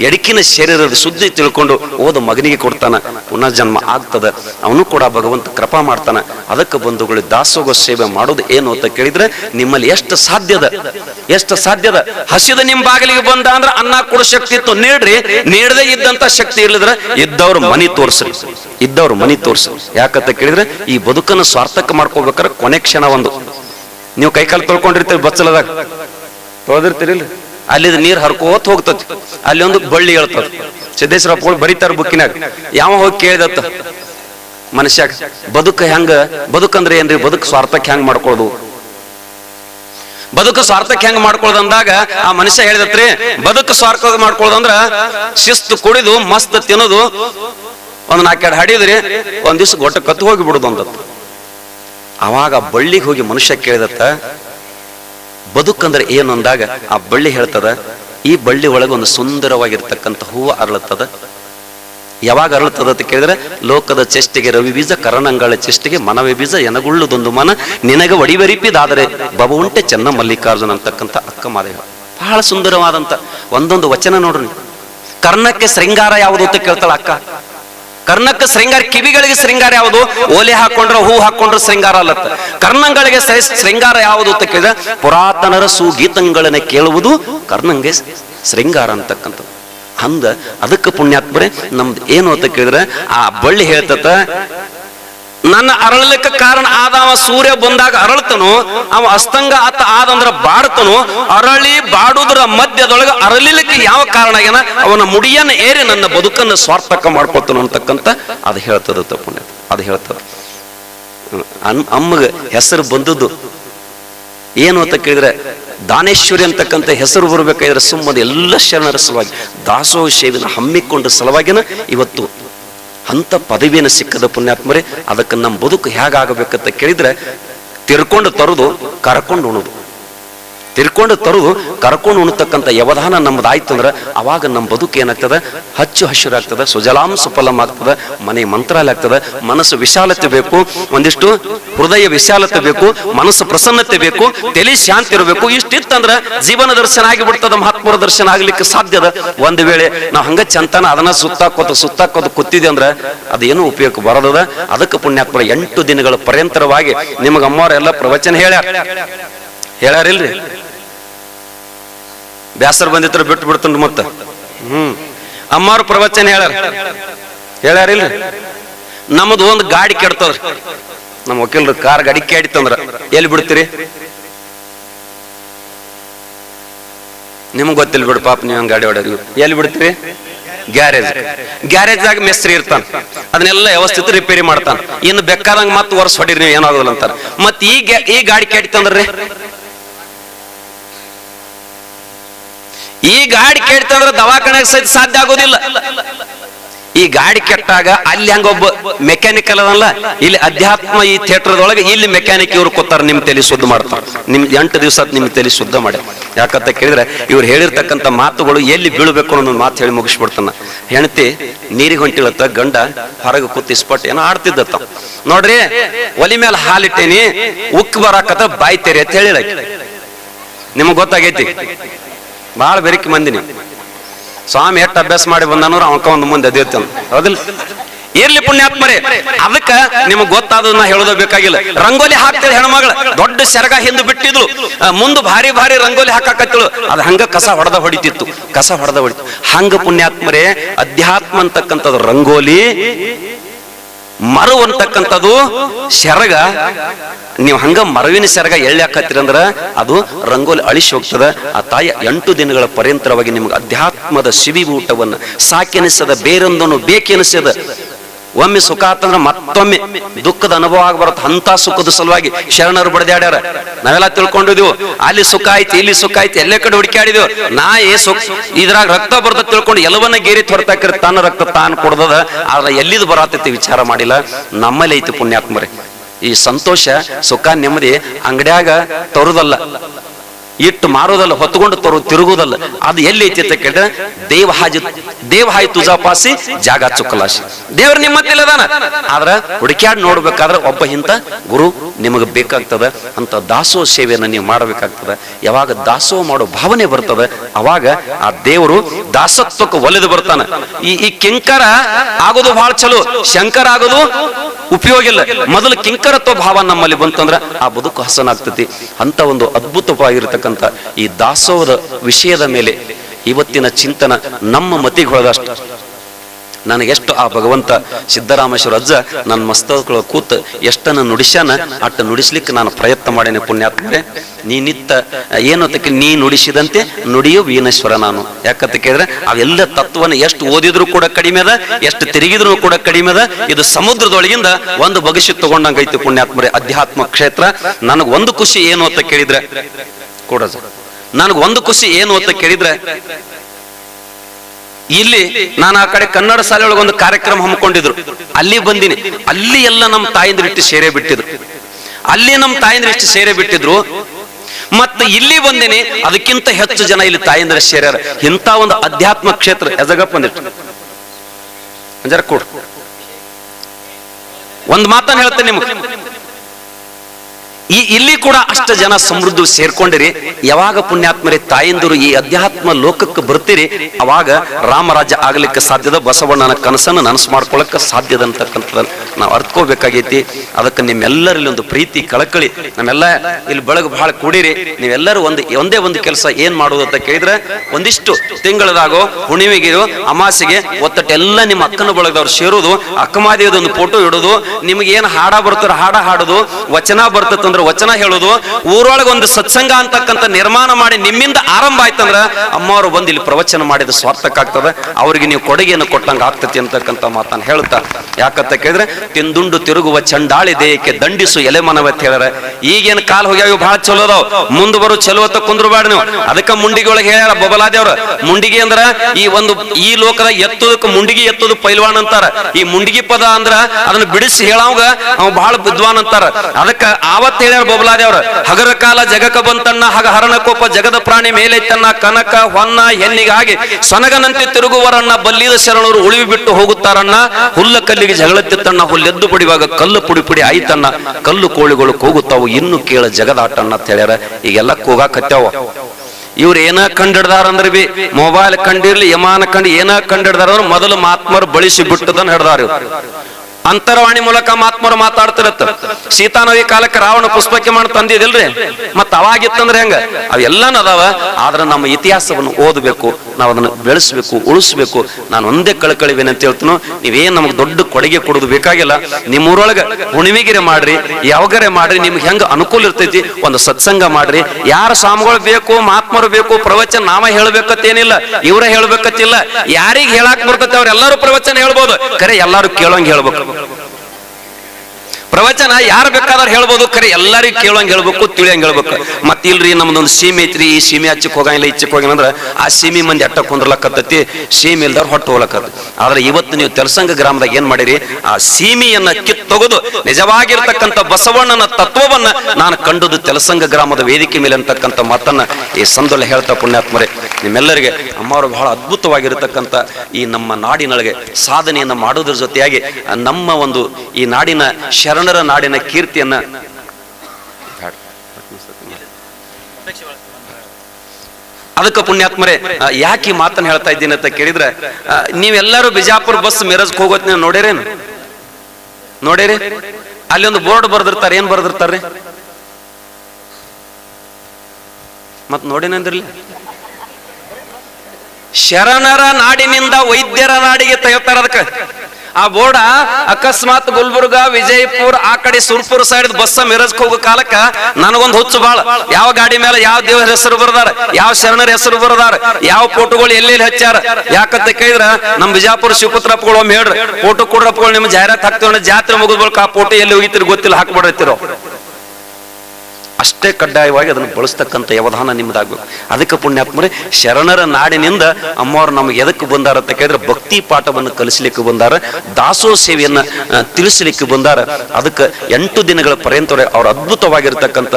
ಎಡಕಿನ ಶರೀರದ ಸುದ್ದಿ ತಿಳ್ಕೊಂಡು ಓದು ಮಗನಿಗೆ ಕೊಡ್ತಾನ. ಪುನರ್ಜನ್ಮ ಆಗ್ತದ. ಅವನು ಕೂಡ ಭಗವಂತ ಕೃಪಾ ಮಾಡ್ತಾನ. ಅದಕ್ಕೆ ಬಂಧುಗಳು, ದಾಸೋಗ ಸೇವೆ ಮಾಡೋದು ಏನು ಅಂತ ಕೇಳಿದ್ರೆ ನಿಮ್ಮಲ್ಲಿ ಎಷ್ಟು ಸಾಧ್ಯದ ಎಷ್ಟು ಸಾಧ್ಯದ ಹಸಿದ ನಿಮ್ ಬಾಗಿಲಿಗೆ ಬಂದ ಅಂದ್ರ ಅನ್ನ ಕೊಡೋ ಶಕ್ತಿ ಇತ್ತು. ನೀಡ್ರಿ. ನೀಡದೆ ಇದ್ದಂತ ಶಕ್ತಿ ಇಲ್ಲದ್ರೆ ಇದ್ದವ್ರ ಮನಿ ತೋರ್ಸ್ರಿ. ಇದ್ದವ್ರ ಮನಿ ತೋರ್ಸ್ರಿ. ಯಾಕಂತ ಕೇಳಿದ್ರೆ ಈ ಬದುಕನ್ನು ಸ್ವಾರ್ಥಕ ಮಾಡ್ಕೋಬೇಕಾದ್ರೆ ಕೊನೆ ಕ್ಷಣ ಒಂದು. ನೀವು ಕೈಕಾಲು ತೊಳ್ಕೊಂಡಿರ್ತೀರಿ ಬಚ್ಚಲದಾಗ. ತೊಳೆದಿರ್ತೀರಿಲ್ಲ ಅಲ್ಲಿದ ನೀರ್ ಹರ್ಕೋತ್ ಹೋಗ್ತತಿ. ಅಲ್ಲಿ ಒಂದು ಬಳ್ಳಿ ಹೇಳ್ತದ. ಸಿದ್ದೇಶ್ವರಪ್ಪಗಳು ಬರೀತಾರ ಬುಕ್ಕಿನಾಗ ಯಾವ ಹೋಗಿ ಕೇಳಿದತ್ತ? ಮನುಷ್ಯ ಬದುಕ ಹೆಂಗ? ಬದುಕಂದ್ರೆ ಏನ್ರಿ? ಬದುಕು ಸ್ವಾರ್ಥಕ್ಕೆ ಹೆಂಗ್ ಮಾಡ್ಕೊಳ್ಳೋದು ಬದುಕು ಸ್ವಾರ್ಥಕ್ಕೆ ಹೆಂಗ್ ಮಾಡ್ಕೊಳ್ಳೋದು ಅಂದಾಗ ಆ ಮನುಷ್ಯ ಹೇಳಿದತ್ರಿ, ಬದುಕು ಸ್ವಾರ್ಥ ಮಾಡ್ಕೊಳ್ಳೋದಂದ್ರ ಶಿಸ್ತು ಕುಡಿದು, ಮಸ್ತ್ ತಿನ್ನೋದು, ಒಂದ್ ನಾಲ್ಕೆರಡು ಹಡಿದ್ರಿ, ಒಂದ್ ದಿವ್ಸ ಗೊಟ್ಟ ಕತ್ತು ಹೋಗಿ ಬಿಡುದು ಅವಾಗ ಬಳ್ಳಿಗೆ ಹೋಗಿ ಮನುಷ್ಯ ಕೇಳಿದತ್ತ ಬದುಕಂದ್ರೆ ಏನು ಅಂದಾಗ ಆ ಬಳ್ಳಿ ಹೇಳ್ತದ, ಈ ಬಳ್ಳಿ ಒಳಗೆ ಒಂದು ಸುಂದರವಾಗಿರ್ತಕ್ಕಂಥ ಹೂವು ಅರಳುತ್ತದ. ಯಾವಾಗ ಅರಳುತ್ತದ ಅಂತ ಕೇಳಿದ್ರೆ, ಲೋಕದ ಚೆಷ್ಟಿಗೆ ರವಿ ಬೀಜ, ಕರಣಂಗಳ ಚೆಷ್ಟಿಗೆ ಮನವಿ ಬೀಜ, ಎನಗುಳ್ಳುದೊಂದು ಮನ, ನಿನಗೆ ಒಡಿವರಿಪಿದಾದರೆ ಬಬುಂಟೆ ಚೆನ್ನ ಮಲ್ಲಿಕಾರ್ಜುನ ಅಂತಕ್ಕಂಥ ಅಕ್ಕ ಮಾದೇವ. ಬಹಳ ಸುಂದರವಾದಂತ ಒಂದೊಂದು ವಚನ ನೋಡ್ರಿ ಕರ್ಣಕ್ಕೆ ಶೃಂಗಾರ ಯಾವುದು ಅಂತ ಕೇಳ್ತಾಳ ಅಕ್ಕ. ಕರ್ಣಕ್ಕೆ ಶೃಂಗಾರ, ಕಿವಿಗಳಿಗೆ ಶೃಂಗಾರ ಯಾವುದು? ಓಲೆ ಹಾಕೊಂಡ್ರೆ ಹೂ ಹಾಕೊಂಡ್ರೆ ಶೃಂಗಾರ ಅಲ್ಲತ್ತ. ಕರ್ಣಂಗಳಿಗೆ ಶೃಂಗಾರ ಯಾವುದು ಅಂತ ಕೇಳಿದ್ರೆ, ಪುರಾತನರ ಸುಗೀತಂಗಳನ್ನ ಕೇಳುವುದು ಕರ್ಣಂಗೆ ಶೃಂಗಾರ ಅಂತಕ್ಕಂಥದ್ದು. ಅಂದ ಅದಕ್ಕೆ ಪುಣ್ಯಾತ್ಮರೆ, ನಮ್ದು ಏನು ಅಂತ ಕೇಳಿದ್ರೆ, ಆ ಬಳ್ಳಿ ಹೇಳ್ತತ ನನ್ನ ಅರಳಲಿಕ್ಕೆ ಕಾರಣ ಆದವ ಸೂರ್ಯ ಬಂದಾಗ ಅರಳ್ತನು, ಅವ ಅಸ್ತಂಗ ಅತ್ತ ಆದಂದ್ರ ಬಾಡ್ತನು, ಅರಳಿ ಬಾಡುದ್ರ ಮಧ್ಯದೊಳಗೆ ಅರಳಿಲಿಕ್ಕೆ ಯಾವ ಕಾರಣ ಆಗ್ಯಾನ? ಅವನ ಮುಡಿಯನ್ನ ಏರಿ ನನ್ನ ಬದುಕನ್ನು ಸ್ವಾರ್ಥಕ ಮಾಡ್ಕೊತನು ಅಂತಕ್ಕಂಥ ಅದು ಹೇಳ್ತದ ತಪ್ಪು ಅದು ಹೇಳ್ತದ. ಅನ್ ಅಮ್ಮಗ ಹೆಸರು ಬಂದದ್ದು ಏನು ಅಂತ ಕೇಳಿದ್ರೆ ದಾನೇಶ್ವರಿ ಅಂತಕ್ಕಂಥ ಹೆಸರು ಬರಬೇಕಾದ್ರೆ ಸುಮ್ಮನೆ ಎಲ್ಲ ಶರಣರ ಸಲುವಾಗಿ ದಾಸೋಹ ಸೇವೆನ ಹಮ್ಮಿಕೊಂಡ ಸಲುವಾಗಿನ ಇವತ್ತು ಅಂತ ಪದವಿಯನ್ನು ಸಿಕ್ಕದ ಪುಣ್ಯಾತ್ಮರೇ ಅದಕ್ಕೆ ನಮ್ಮ ಬದುಕು ಹೇಗಾಗಬೇಕಂತ ಕೇಳಿದ್ರೆ ತಿರ್ಕೊಂಡು ತರೋದು ಕರ್ಕೊಂಡು ಉಣುದು. ತಿರ್ಕೊಂಡು ತರು, ಕರ್ಕೊಂಡು ಉಣತಕ್ಕಂಥ ಯವಧಾನ ನಮ್ದಾಯ್ತು ಅಂದ್ರೆ ಅವಾಗ ನಮ್ಮ ಬದುಕು ಏನಾಗ್ತದೆ? ಹಚ್ಚು ಹಸಿರಾಗ್ತದೆ, ಸುಜಲಾಂ ಸುಫಲಂ ಆಗ್ತದೆ, ಮನೆ ಮಂತ್ರಾಲಯ ಆಗ್ತದೆ, ಮನಸ್ಸು ವಿಶಾಲತೆ ಬೇಕು, ಒಂದಿಷ್ಟು ಹೃದಯ ವಿಶಾಲತೆ ಬೇಕು, ಮನಸ್ಸು ಪ್ರಸನ್ನತೆ ಬೇಕು, ತಲೆ ಶಾಂತಿ ಇರಬೇಕು. ಇಷ್ಟಿತ್ತಂದ್ರೆ ಜೀವನ ದರ್ಶನ ಆಗಿಬಿಡ್ತದ ಮಹಾತ್ಮರ ದರ್ಶನ ಆಗ್ಲಿಕ್ಕೆ ಸಾಧ್ಯದ ಒಂದು ವೇಳೆ ನಾವು ಹಂಗ ಚಂತನ ಅದನ್ನ ಸುತ್ತಾಕೋತ ಸುತ್ತಾಕೋದು ಕೂತಿದ್ವಿ ಅಂದ್ರೆ ಅದೇನು ಉಪಯೋಗ ಬರದದ. ಅದಕ್ಕೆ ಪುಣ್ಯಾತ್ಮರ ಎಂಟು ದಿನಗಳ ಪರ್ಯಂತರವಾಗಿ ನಿಮಗೆ ಅಮ್ಮವರೆಲ್ಲ ಪ್ರವಚನ ಹೇಳ್ಯಾರ. ಹೇಳ್ಯಾರಿಲ್ರಿ? ಬ್ಯಾಸರ್ ಬಂದಿತ್ರ ಬಿಟ್ಟು ಬಿಡ್ತನ್ ಮತ್ತೆ. ಹ್ಮ್. ಅಮ್ಮಾರು ಪ್ರವಚನ ಹೇಳ್ಯಾರ. ಹೇಳ್ಯಾರಿಲ್ರಿ ನಮ್ಮದು ಒಂದು ಗಾಡಿ ಕೆಡ್ತದ ನಮ್ಮ ವಕೀಲರು ಕಾರ್ ಗಾಡಿ ಕೆಡಿತಂದ್ರ. ಎಲ್ಲಿ ಬಿಡ್ತೀರಿ? ನಿಮ್ಗೆ ಗೊತ್ತಿಲ್ಲ ಬಿಡು ಪಾಪ ನೀವು ಗಾಡಿ ಹೊಡೆಯೋದು ಎಲ್ಲಿ ಬಿಡ್ತೀರಿ? ಗ್ಯಾರೇಜ್. ಗ್ಯಾರೇಜ್ದಾಗ ಮೆಸ್ತ್ರಿ ಇರ್ತಾನ. ಅದನ್ನೆಲ್ಲ ವ್ಯವಸ್ಥಿತ ರಿಪೇರಿ ಮಾಡ್ತಾನೆ. ಇನ್ನು ಬೇಕಾದಂಗ ಮತ್ತೆ ವರ್ಷ ಹೊಡೀರಿ ನೀವು ಏನಾಗಲ್ಲ ಅಂತಾರೆ. ಮತ್ತೆ ಈ ಈ ಗಾಡಿ ಕೆಡಿತಂದ್ರಿ? ಈ ಗಾಡಿ ಕೇಳ್ತಂದ್ರೆ ದವಾಖಾನೆಗೆ ಸಹಿತ ಸಾಧ್ಯ ಆಗೋದಿಲ್ಲ. ಈ ಗಾಡಿ ಕೆಟ್ಟಾಗ ಅಲ್ಲಿ ಹಂಗೊಬ್ಬ ಮೆಕ್ಯಾನಿಕಲ್ ಅದಲ್ಲ, ಇಲ್ಲಿ ಅಧ್ಯಾತ್ಮ ಈ ಥಿಯೇಟರ್ದೊಳಗೆ ಇಲ್ಲಿ ಮೆಕ್ಯಾನಿಕ್ ಇವ್ರು ಕೂತಾರ, ನಿಮ್ ತಲೆ ಶುದ್ಧ ಮಾಡ್ತಾರೆ. ನಿಮ್ ಎಂಟು ದಿವಸ ನಿಮ್ ತಲೆ ಶುದ್ಧ ಮಾಡಿ ಯಾಕಂತ ಕೇಳಿದ್ರೆ ಇವ್ರು ಹೇಳಿರ್ತಕ್ಕಂಥ ಮಾತುಗಳು ಎಲ್ಲಿ ಬೀಳಬೇಕು ಅನ್ನೋ ಮಾತು ಹೇಳಿ ಮುಗಿಸ್ಬಿಡ್ತಾನ. ಹೆಂಡತಿ ನೀರಿಗೆ ಹೊಂಟಿಳತ್ತ ಗಂಡ ಹೊರಗೆ ಕೂತಿ ಸ್ಪಟ್ ಏನೋ ಆಡ್ತಿದ್ದತ್ತ. ನೋಡ್ರಿ, ಒಲಿ ಮೇಲೆ ಹಾಲಿಟ್ಟೇನಿ ಉಕ್ ಬರಾಕತ್ತ ಬಾಯ್ತೇರಿ ತೆರೆ ಅಂತ ಹೇಳಿ ನಿಮಗ್ ಗೊತ್ತಾಗೈತಿ? ಬಹಳ ಬೆರಿಕೆ ಮಂದಿನಿ. ಸ್ವಾಮಿ ಎಷ್ಟು ಅಭ್ಯಾಸ ಮಾಡಿ ಬಂದನೂರು ಅವಕ ಒಂದು ಮುಂದೆ ಅದೇತ ಹೌದಿಲ್ಲ? ಇರ್ಲಿ ಪುಣ್ಯಾತ್ಮರೇ, ಅದಕ್ಕ ನಿಮಗ್ ಗೊತ್ತಾದನ್ನ ಹೇಳೋದು ಬೇಕಾಗಿಲ್ಲ. ರಂಗೋಲಿ ಹಾಕ್ತಿದ್ ಹೆಣ್ಮಗಳ. ದೊಡ್ಡ ಸೆರಗ ಹಿಂದ್ ಬಿಟ್ಟಿದ್ಲು. ಮುಂದ್ ಭಾರಿ ಭಾರಿ ರಂಗೋಲಿ ಹಾಕಾಕತ್ತಿಳು. ಅದು ಹಂಗ ಕಸ ಹೊಡೆದ ಹೊಡಿತಿತ್ತು. ಕಸ ಹೊಡೆದ ಹೊಡಿತು. ಹಂಗ ಪುಣ್ಯಾತ್ಮರೇ, ಅಧ್ಯಾತ್ಮ ಅಂತಕ್ಕಂಥದ್ದು ರಂಗೋಲಿ ಮರು ಅಂತಕ್ಕಂಥದ್ದು ಸೆರಗ ನೀವು ಹಂಗ ಮರವಿನ ಸೆರಗ ಎಳ್ಳಿ ಹಾಕತ್ತೀರಂದ್ರ ಅದು ರಂಗೋಲಿ ಅಳಿಸಿ ಹೋಗ್ತದ. ಆ ತಾಯಿ ಎಂಟು ದಿನಗಳ ಪರ್ಯಂತರವಾಗಿ ನಿಮ್ಗೆ ಅಧ್ಯಾತ್ಮದ ಸಿವಿ ಊಟವನ್ನು ಸಾಕೆನಿಸದ ಬೇರೊಂದನ್ನು ಬೇಕೆನಿಸದ ಒಮ್ಮೆ ಸುಖ ಆತಂದ್ರೆ ಮತ್ತೊಮ್ಮೆ ದುಃಖದ ಅನುಭವ ಬರುತ್ತೆ. ಅಂತ ಸುಖದ ಸಲುವಾಗಿ ಶರಣರು ಬಡದಾಡ್ಯಾರ. ನಾವೆಲ್ಲ ತಿಳ್ಕೊಂಡಿದ್ವು, ಅಲ್ಲಿ ಸುಖ ಆಯ್ತು, ಇಲ್ಲಿ ಸುಖ ಆಯ್ತು, ಎಲ್ಲೇ ಕಡೆ ಹುಡುಕಾಡಿದ್ವು ನಾ ಏ ಸುಖ, ಇದ್ರಾಗ ರಕ್ತ ಬರ್ದ ತಿಳ್ಕೊಂಡು ಎಲ್ಲವನ್ನ ಗೇರಿ ಹೊರತಾಕಿರ ತನ್ನ ರಕ್ತ ತಾನು ಕೊಡ್ದದ. ಆದ್ರೆ ಎಲ್ಲಿದ್ ಬರತೈತಿ ವಿಚಾರ ಮಾಡಿಲ್ಲ. ನಮ್ಮಲ್ಲಿ ಐತಿ ಪುಣ್ಯಾತ್ಮರಿ. ಈ ಸಂತೋಷ, ಸುಖ, ನೆಮ್ಮದಿ ಅಂಗಡ್ಯಾಗ ತರುದಲ್ಲ. ಇಟ್ಟು ಮಾರೋದಲ್ಲ ಹೊತ್ತುಕೊಂಡು ತರು ತಿರುಗುದಲ್ಲ ಅದು ಎಲ್ಲಿ ಐತಿ ಅಂತ ಕೇಳಿದ್ರೆ, ದೇವ ಹಾಜಿ, ದೇವ ಹಾಯಿ ತುಜಾಪಾಸಿ ಜಾಗ ಚುಕ್ಕಲಾಶಿ ದೇವ್ರ ನಿಮ್ಮ ಅದಾನ ಆದ್ರ ಹುಡುಕ್ಯಾಡ್ ನೋಡ್ಬೇಕಾದ್ರೆ ಒಬ್ಬ ಇಂತ ಗುರು, ನಿಮಗೆ ಬೇಕಾಗ್ತದ, ಅಂತ ದಾಸೋ ಸೇವೆಯನ್ನು ನೀವು ಮಾಡಬೇಕಾಗ್ತದೆ. ಯಾವಾಗ ದಾಸೋ ಮಾಡೋ ಭಾವನೆ ಬರ್ತದ, ಅವಾಗ ಆ ದೇವರು ದಾಸತ್ವಕ್ಕೆ ಒಲೆದು ಬರ್ತಾನೆ. ಈ ಈ ಕಿಂಕರ ಆಗೋದು ಬಹಳ ಚಲೋ, ಶಂಕರ ಆಗೋದು ಉಪಯೋಗ ಇಲ್ಲ. ಮೊದಲು ಕಿಂಕರತ್ವ ಭಾವ ನಮ್ಮಲ್ಲಿ ಬಂತಂದ್ರ ಆ ಬದುಕು ಹಸನಾಗ್ತತಿ. ಅಂತ ಒಂದು ಅದ್ಭುತವಾಗಿರ್ತಕ್ಕಂಥ ಈ ದಾಸೋಹದ ವಿಷಯದ ಮೇಲೆ ಇವತ್ತಿನ ಚಿಂತನ ನಮ್ಮ ಮತಿಗೆ ಹೊಳೆದಷ್ಟು ನನಗೆಷ್ಟು ಆ ಭಗವಂತ ಸಿದ್ದರಾಮೇಶ್ವರ ಅಜ್ಜ ನನ್ನ ಮಸ್ತಕಗಳು ಕೂತು ಎಷ್ಟನ್ನು ನುಡಿಸ್ಯಾನ, ಅಟ್ಟ ನುಡಿಸ್ಲಿಕ್ಕೆ ನಾನು ಪ್ರಯತ್ನ ಮಾಡೇನೆ ಪುಣ್ಯಾತ್ಮರೆ. ನೀ ನಿತ್ತ ಏನು ತಕ್ಕ ನೀ ನುಡಿಸಿದಂತೆ ನುಡಿಯು ವೀನೇಶ್ವರ ನಾನು. ಯಾಕಂತ ಕೇಳಿದ್ರೆ, ಅವೆಲ್ಲ ತತ್ವನ ಎಷ್ಟು ಓದಿದ್ರು ಕೂಡ ಕಡಿಮೆ ಅದ, ಎಷ್ಟು ತಿರುಗಿದ್ರು ಕೂಡ ಕಡಿಮೆ ಅದ. ಇದು ಸಮುದ್ರದೊಳಗಿಂದ ಒಂದು ಬಗಸಿ ತಗೊಂಡಂಗೈತಿ ಪುಣ್ಯಾತ್ಮರೇ. ಅಧ್ಯಾತ್ಮ ಕ್ಷೇತ್ರ, ನನಗೆ ಒಂದು ಖುಷಿ ಏನು ಅಂತ ಕೇಳಿದ್ರೆ ಕೂಡ ನನಗೆ ಒಂದು ಖುಷಿ ಏನು ಅಂತ ಕೇಳಿದ್ರೆ ಇಲ್ಲಿ ನಾನು ಆ ಕಡೆ ಕನ್ನಡ ಶಾಲೆಯೊಳಗೆ ಒಂದು ಕಾರ್ಯಕ್ರಮ ಹಮ್ಮಿಕೊಂಡಿದ್ರು. ಅಲ್ಲಿ ಬಂದಿನಿ. ಅಲ್ಲಿ ಎಲ್ಲ ನಮ್ಮ ತಾಯಿಂದ್ರ ಇಟ್ಟು ಸೇರೆ ಬಿಟ್ಟಿದ್ರು. ಅಲ್ಲಿ ನಮ್ಮ ತಾಯಿಂದ್ರ ಇಷ್ಟು ಸೇರೆ ಬಿಟ್ಟಿದ್ರು. ಮತ್ತೆ ಇಲ್ಲಿ ಬಂದಿನಿ, ಅದಕ್ಕಿಂತ ಹೆಚ್ಚು ಜನ ಇಲ್ಲಿ ತಾಯಿಂದ್ರ ಸೇರ್ಯಾರ. ಇಂಥ ಒಂದು ಅಧ್ಯಾತ್ಮ ಕ್ಷೇತ್ರ ಎಜಗಪ್ಪ ಬಂದಿಟ್ಟು ಕೊಡು. ಒಂದು ಮಾತನ್ನ ಹೇಳ್ತೇನೆ ನಿಮ್ಗೆ. ಈ ಇಲ್ಲಿ ಕೂಡ ಅಷ್ಟ ಜನ ಸಮೃದ್ಧ ಸೇರ್ಕೊಂಡಿರಿ. ಯಾವಾಗ ಪುಣ್ಯಾತ್ಮರೇ ತಾಯಂದಿರು ಈ ಅಧ್ಯಾತ್ಮ ಲೋಕಕ್ಕೆ ಬರ್ತೀರಿ, ಅವಾಗ ರಾಮರಾಜ್ಯ ಆಗ್ಲಿಕ್ಕೆ ಸಾಧ್ಯದ ಬಸವಣ್ಣನ ಕನಸನ್ನು ನನಸು ಮಾಡ್ಕೊಳ್ಳಕ್ಕೆ ಸಾಧ್ಯದ ಅಂತಕ್ಕಂಥದ್ದನ್ನ ನಾವು ಅರ್ಥಕೋಬೇಕಾಗೈತಿ ಅದಕ್ಕೆ ನಿಮ್ಮೆಲ್ಲರಲ್ಲಿ ಒಂದು ಪ್ರೀತಿ, ಕಳಕಳಿ, ನಮ್ಮೆಲ್ಲ ಇಲ್ಲಿ ಬೆಳಗ್ಗೆ ಬಹಳ ಕೂಡಿರಿ. ನೀವೆಲ್ಲರೂ ಒಂದು, ಒಂದೇ ಒಂದು ಕೆಲಸ ಏನ್ ಮಾಡೋದು ಅಂತ ಕೇಳಿದ್ರೆ, ಒಂದಿಷ್ಟು ತಿಂಗಳದಾಗೋ ಹುಣ್ಣಿಮೆಗಿರೋ ಅಮಾಸೆಗೆ ಒತ್ತಟ್ಟೆಲ್ಲ ನಿಮ್ಮ ಅಕ್ಕನ ಬಳಗದವ್ರು ಸೇರೋದು ಅಕ್ಕಮಾದೇವದೊಂದು ಫೋಟೋ ಇಡೋದು ನಿಮ್ಗೆ ಏನು ಹಾಡ ಬರ್ತಾರ ಹಾಡ ಹಾಡೋದು, ವಚನ ಬರ್ತದಂದ್ರ ವಚನ ಹೇಳೋದು, ಊರೊಳಗೆ ಒಂದು ಸತ್ಸಂಗ ಅಂತಕ್ಕಂಥ ನಿರ್ಮಾಣ ಮಾಡಿ ನಿಮ್ಮಿಂದ ಆರಂಭ ಆಯ್ತಂದ್ರೆ ಅಮ್ಮವರು ಬಂದು ಇಲ್ಲಿ ಪ್ರವಚನ ಮಾಡಿದ ಸ್ವಾರ್ಥಕ ಆಗ್ತದ. ಅವ್ರಿಗೆ ನೀವು ಕೊಡುಗೆಯನ್ನು ಕೊಟ್ಟಂಗೆ ಆಗ್ತತಿ ಅಂತಕ್ಕಂಥ ಮಾತನ್ನ ಹೇಳ್ತಾ ಯಾಕಂತ ಕೇಳಿದ್ರೆ, ತಿಂದುಂಡು ತಿರುಗುವ ಚಂಡಾಳಿ ದೇಹಕ್ಕೆ ದಂಡಿಸು ಎಲೆ ಮನವ ಅಂತ ಹೇಳ್ಯಾರ. ಈಗೇನು ಕಾಲ್ ಹೋಗ್ಯಾವ ಬಹಳ ಚಲೋ ಅದಾವ. ಮುಂದೆ ಬರೋ ಚಲೋ ಅಂತ ಕುಂದ್ರಬೇಡ ನೀವು. ಅದಕ್ಕೆ ಮುಂಡಿಗೆ ಒಳಗೆ ಹೇಳ್ಯಾರ ಬಬಲಾದೇವ್ರ ಮುಂಡಿಗೆ ಅಂದ್ರ ಈ ಒಂದು, ಈ ಲೋಕದ ಎತ್ತೋದಕ್ಕೆ ಮುಂಡಿಗೆ ಎತ್ತೋದು ಪೈಲ್ವಾನ್ ಅಂತಾರ. ಈ ಮುಂಡಿಗೆ ಪದ ಅಂದ್ರ ಅದನ್ನ ಬಿಡಿಸಿ ಹೇಳಾವಾಗ ಅವ ಬಹಳ ವಿದ್ವಾನ್ ಅಂತಾರ. ಅದಕ್ಕ ಆವತ್ ಹೇಳ್ಯಾರ ಬಬಲಾದೇವ್ರ ಹಗರ ಕಾಲ ಜಗಕ ಬಂತಣ್ಣ, ಹಾಗ ಹರಣಕೋಪ ಜಗದ ಪ್ರಾಣಿ ಮೇಲೈತನ್ನ ಕನಕ, ಹೊನ್ನ, ಹೆಣ್ಣಿಗಾಗಿ ಸನಗನಂತೆ ತಿರುಗುವರನ್ನ ಬಲ್ಲಿದ ಶರಣರು ಉಳಿವಿ ಬಿಟ್ಟು ಹೋಗುತ್ತಾರನ್ನ ಹುಲ್ಲ ಕಲ್ಲಿಗೆ ಜಗಳತ್ತಿತ್ತಣ್ಣ, ಹುಲ್ಲೆದ್ದು ಪಡಿವಾಗ ಕಲ್ಲು ಪುಡಿ ಪುಡಿ ಆಯ್ತಣ್ಣ, ಕಲ್ಲು ಕೋಳಿಗಳು ಕೂಗುತ್ತಾವು, ಇನ್ನು ಕೇಳ ಜಗದಾಟಣ್ಣ ಅಂತ ಹೇಳ್ಯಾರ, ಈಗೆಲ್ಲ ಕೂಗಾಕತ್ಯಾವ. ಇವ್ರು ಏನ ಕಂಡಿಡ್ದಾರ ಅಂದ್ರೆ ಬಿ, ಮೊಬೈಲ್ ಕಂಡಿರ್ಲಿ, ಯಮಾನ ಕಂಡು, ಏನ ಕಂಡಿಡ್ದಾರ ಅಂದ್ರೆ ಮೊದಲು ಮಾತ್ಮರು ಬಳಸಿ ಬಿಟ್ಟದನ್ನ ಹಿಡ್ದಾರ ಇವ್ರು. ಅಂತರವಾಣಿ ಮೂಲಕ ಮಾತ್ಮರು ಮಾತಾಡ್ತಿರತ್ತ. ಸೀತಾನವಿ ಕಾಲಕ್ಕೆ ರಾವಣ ಪುಷ್ಪಕ್ಕೆ ಮಾಡಿ ತಂದಿದಿಲ್ರಿ ಮತ್ತ ಅವಾಗಿತ್ತಂದ್ರೆ ಹೆಂಗ? ಅವೆಲ್ಲನೂ ಅದಾವ. ಆದ್ರೆ ನಮ್ಮ ಇತಿಹಾಸವನ್ನು ಓದಬೇಕು, ನಾವು ಅದನ್ನು ಬೆಳೆಸಬೇಕು, ಉಳಿಸ್ಬೇಕು. ನಾನು ಒಂದೇ ಕಳ್ಕಳಿವೇನೆ ಅಂತ ಹೇಳ್ತೀನೋ, ನೀವೇನ್ ನಮಗೆ ದೊಡ್ಡ ಕೊಡುಗೆ ಕೊಡೋದು ಬೇಕಾಗಿಲ್ಲ. ನಿಮ್ಮೂರೊಳಗೆ ಹುಣ್ಣಿಮೆಗಿರೆ ಮಾಡ್ರಿ, ಯಾವಾಗರೆ ಮಾಡ್ರಿ, ನಿಮ್ಗೆ ಹೆಂಗ ಅನುಕೂಲ ಇರ್ತೈತಿ, ಒಂದು ಸತ್ಸಂಗ ಮಾಡ್ರಿ. ಯಾರ ಸ್ವಾಮಿಗಳು ಬೇಕು ಮಹಾತ್ಮರು ಬೇಕು, ಪ್ರವಚನ ನಾವ ಹೇಳ್ಬೇಕತ್ತೇನಿಲ್ಲ, ಇವರೇ ಹೇಳ್ಬೇಕತ್ತಿಲ್ಲ. ಯಾರಿಗೆ ಹೇಳಾಕ್ ಬರ್ತೈತೆ, ಅವ್ರೆಲ್ಲರೂ ಪ್ರವಚನ ಹೇಳ್ಬೋದು. ಕರೆ ಎಲ್ಲಾರು ಕೇಳೋಂಗೆ ಹೇಳ್ಬೇಕು. ಪ್ರವಚನ ಯಾರು ಬೇಕಾದ್ರೂ ಹೇಳ್ಬೋದು? ಕರೆ ಎಲ್ಲರಿಗೂ ಕೇಳೋಂಗ್ ಹೇಳ್ಬೇಕು, ತಿಳಿಯಂಗ್ ಹೇಳ್ಬೇಕು. ಮತ್ತೆ ಇಲ್ರಿ ನಮ್ದೊಂದು ಸೀಮೆ ಐತ್ರಿ, ಈ ಸೀಮೆ ಹಚ್ಚಕ್ ಹೋಗಂಗಿಲ್ಲ, ಇಚ್ಚಕ್ ಹೋಗಿಲ್ಲ ಅಂದ್ರೆ ಆ ಸೀಮೆ ಮಂದಿ ಅಟ್ಟ ಕುಂದ್ರಲಕ್ಕತ್ತತಿ ಸೀಮೆ ಇಲ್ದವ್ರು ಹೊಟ್ಟು ಹೋಗ್ಲಕ್ಕದ ಆದ್ರೆ ಇವತ್ತು ನೀವು ತೆಲಸಂಗ ಗ್ರಾಮದಾಗ ಏನ್ ಮಾಡಿರಿ? ಆ ಸೀಮೆಯನ್ನ ಕಿತ್ ತೆಗೆದು ನಿಜವಾಗಿರ್ತಕ್ಕಂಥ ಬಸವಣ್ಣನ ತತ್ವವನ್ನ ನಾನು ಕಂಡುದು ತೆಲಸಂಗ ಗ್ರಾಮದ ವೇದಿಕೆ ಮೇಲೆ ಅಂತಕ್ಕಂಥ ಮಾತನ್ನ ಈ ಸಂದೊಳ್ಳೆ ಹೇಳ್ತಾ ಪುಣ್ಯಾತ್ಮರೇ. ನಿಮ್ಮೆಲ್ಲರಿಗೆ ಅಮ್ಮವರು ಬಹಳ ಅದ್ಭುತವಾಗಿರತಕ್ಕಂಥ ಈ ನಮ್ಮ ನಾಡಿನೊಳಗೆ ಸಾಧನೆಯನ್ನ ಮಾಡೋದ್ರ ಜೊತೆಯಾಗಿ ನಮ್ಮ ಒಂದು ಈ ನಾಡಿನ ಶರಣರ ನಾಡಿನ ಕೀರ್ತಿಯನ್ನ ಅದಕ್ಕೆ ಪುಣ್ಯಾತ್ಮರೇ ಯಾಕೆ ಈ ಮಾತನ್ನ ಹೇಳ್ತಾ ಇದ್ದೀನಿ ಅಂತ ಕೇಳಿದ್ರೆ ನೀವೆಲ್ಲರೂ ಬಿಜಾಪುರ ಬಸ್ ಮಿರಜ್ಗೆ ಹೋಗೋತ್ ನೀವು ನೋಡೇರೇನು? ನೋಡಿರಿ? ಅಲ್ಲಿ ಒಂದು ಬೋರ್ಡ್ ಬರ್ದಿರ್ತಾರೆ, ಏನ್ ಬರ್ದಿರ್ತಾರ್ರಿ ಮತ್ ನೋಡಿನಂದ್ರಲ್ಲ ಶರಣರ ನಾಡಿನಿಂದ ವೈದ್ಯರ ನಾಡಿಗೆ ತೆಗೆತಾರ ಅದಕ್ಕೆ. ಆ ಬೋರ್ಡ ಅಕಸ್ಮಾತ್ ಗುಲ್ಬರ್ಗ, ವಿಜಯಪುರ, ಆ ಕಡೆ ಸುರ್ಪುರ್ ಸೈಡ್ ಬಸ್ಸ ಮಿರಜ್ಗೆ ಹೋಗೋ ಕಾಲಕ್ಕ ನನಗೊಂದು ಹುಚ್ಚು ಬಾಳ. ಯಾವ ಗಾಡಿ ಮೇಲೆ ಯಾವ ದೇವರ ಹೆಸರು ಬರ್ದಾರ, ಯಾವ ಶರಣರ ಹೆಸರು ಬರ್ದಾರ, ಯಾವ ಫೋಟೋಗಳು ಎಲ್ಲೆಲ್ಲಿ ಹಚ್ಚಾರ ಯಾಕಂತ ಕೇಳಿದ್ರ ನಮ್ ಬಿಜಾಪುರ ಶಿವಪುತ್ರಪ್ಪಗಳು ಒಮ್ಮೆ ಹೇಳ್ರಿ ಫೋಟೋ ಕೊಡ್ರಪ್ಪಗಳು ನಿಮ್ ಜಾಹೀರಾತ್ ಹಾಕ್ತೇವೆ ಜಾತ್ರೆ ಮುಗಿದ್ಬಳಕ ಆ ಫೋಟೋ ಎಲ್ಲಿ ಹೋಗಿತಿರಿ ಗೊತ್ತಿಲ್ಲ ಹಾಕ್ಬಿಡತ್ತಿರೋ ಅಷ್ಟೇ ಕಡ್ಡಾಯವಾಗಿ ಅದನ್ನು ಬಳಸ್ತಕ್ಕಂಥ ವ್ಯವಧಾನ ನಿಮ್ಮದಾಗಬೇಕು. ಅದಕ್ಕೆ ಪುಣ್ಯಾತ್ಮರೇ, ಶರಣರ ನಾಡಿನಿಂದ ಅಮ್ಮವ್ರು ನಮಗೆ ಎದಕ್ಕೆ ಬಂದಾರ ಅಂತ ಕೇಳಿದ್ರೆ ಭಕ್ತಿ ಪಾಠವನ್ನು ಕಲಿಸಲಿಕ್ಕೆ ಬಂದಾರ ದಾಸೋ ಸೇವೆಯನ್ನು ತಿಳಿಸಲಿಕ್ಕೆ ಬಂದಾರ. ಅದಕ್ಕೆ ಎಂಟು ದಿನಗಳ ಪರ್ಯಂತ ಅವ್ರ ಅದ್ಭುತವಾಗಿರ್ತಕ್ಕಂಥ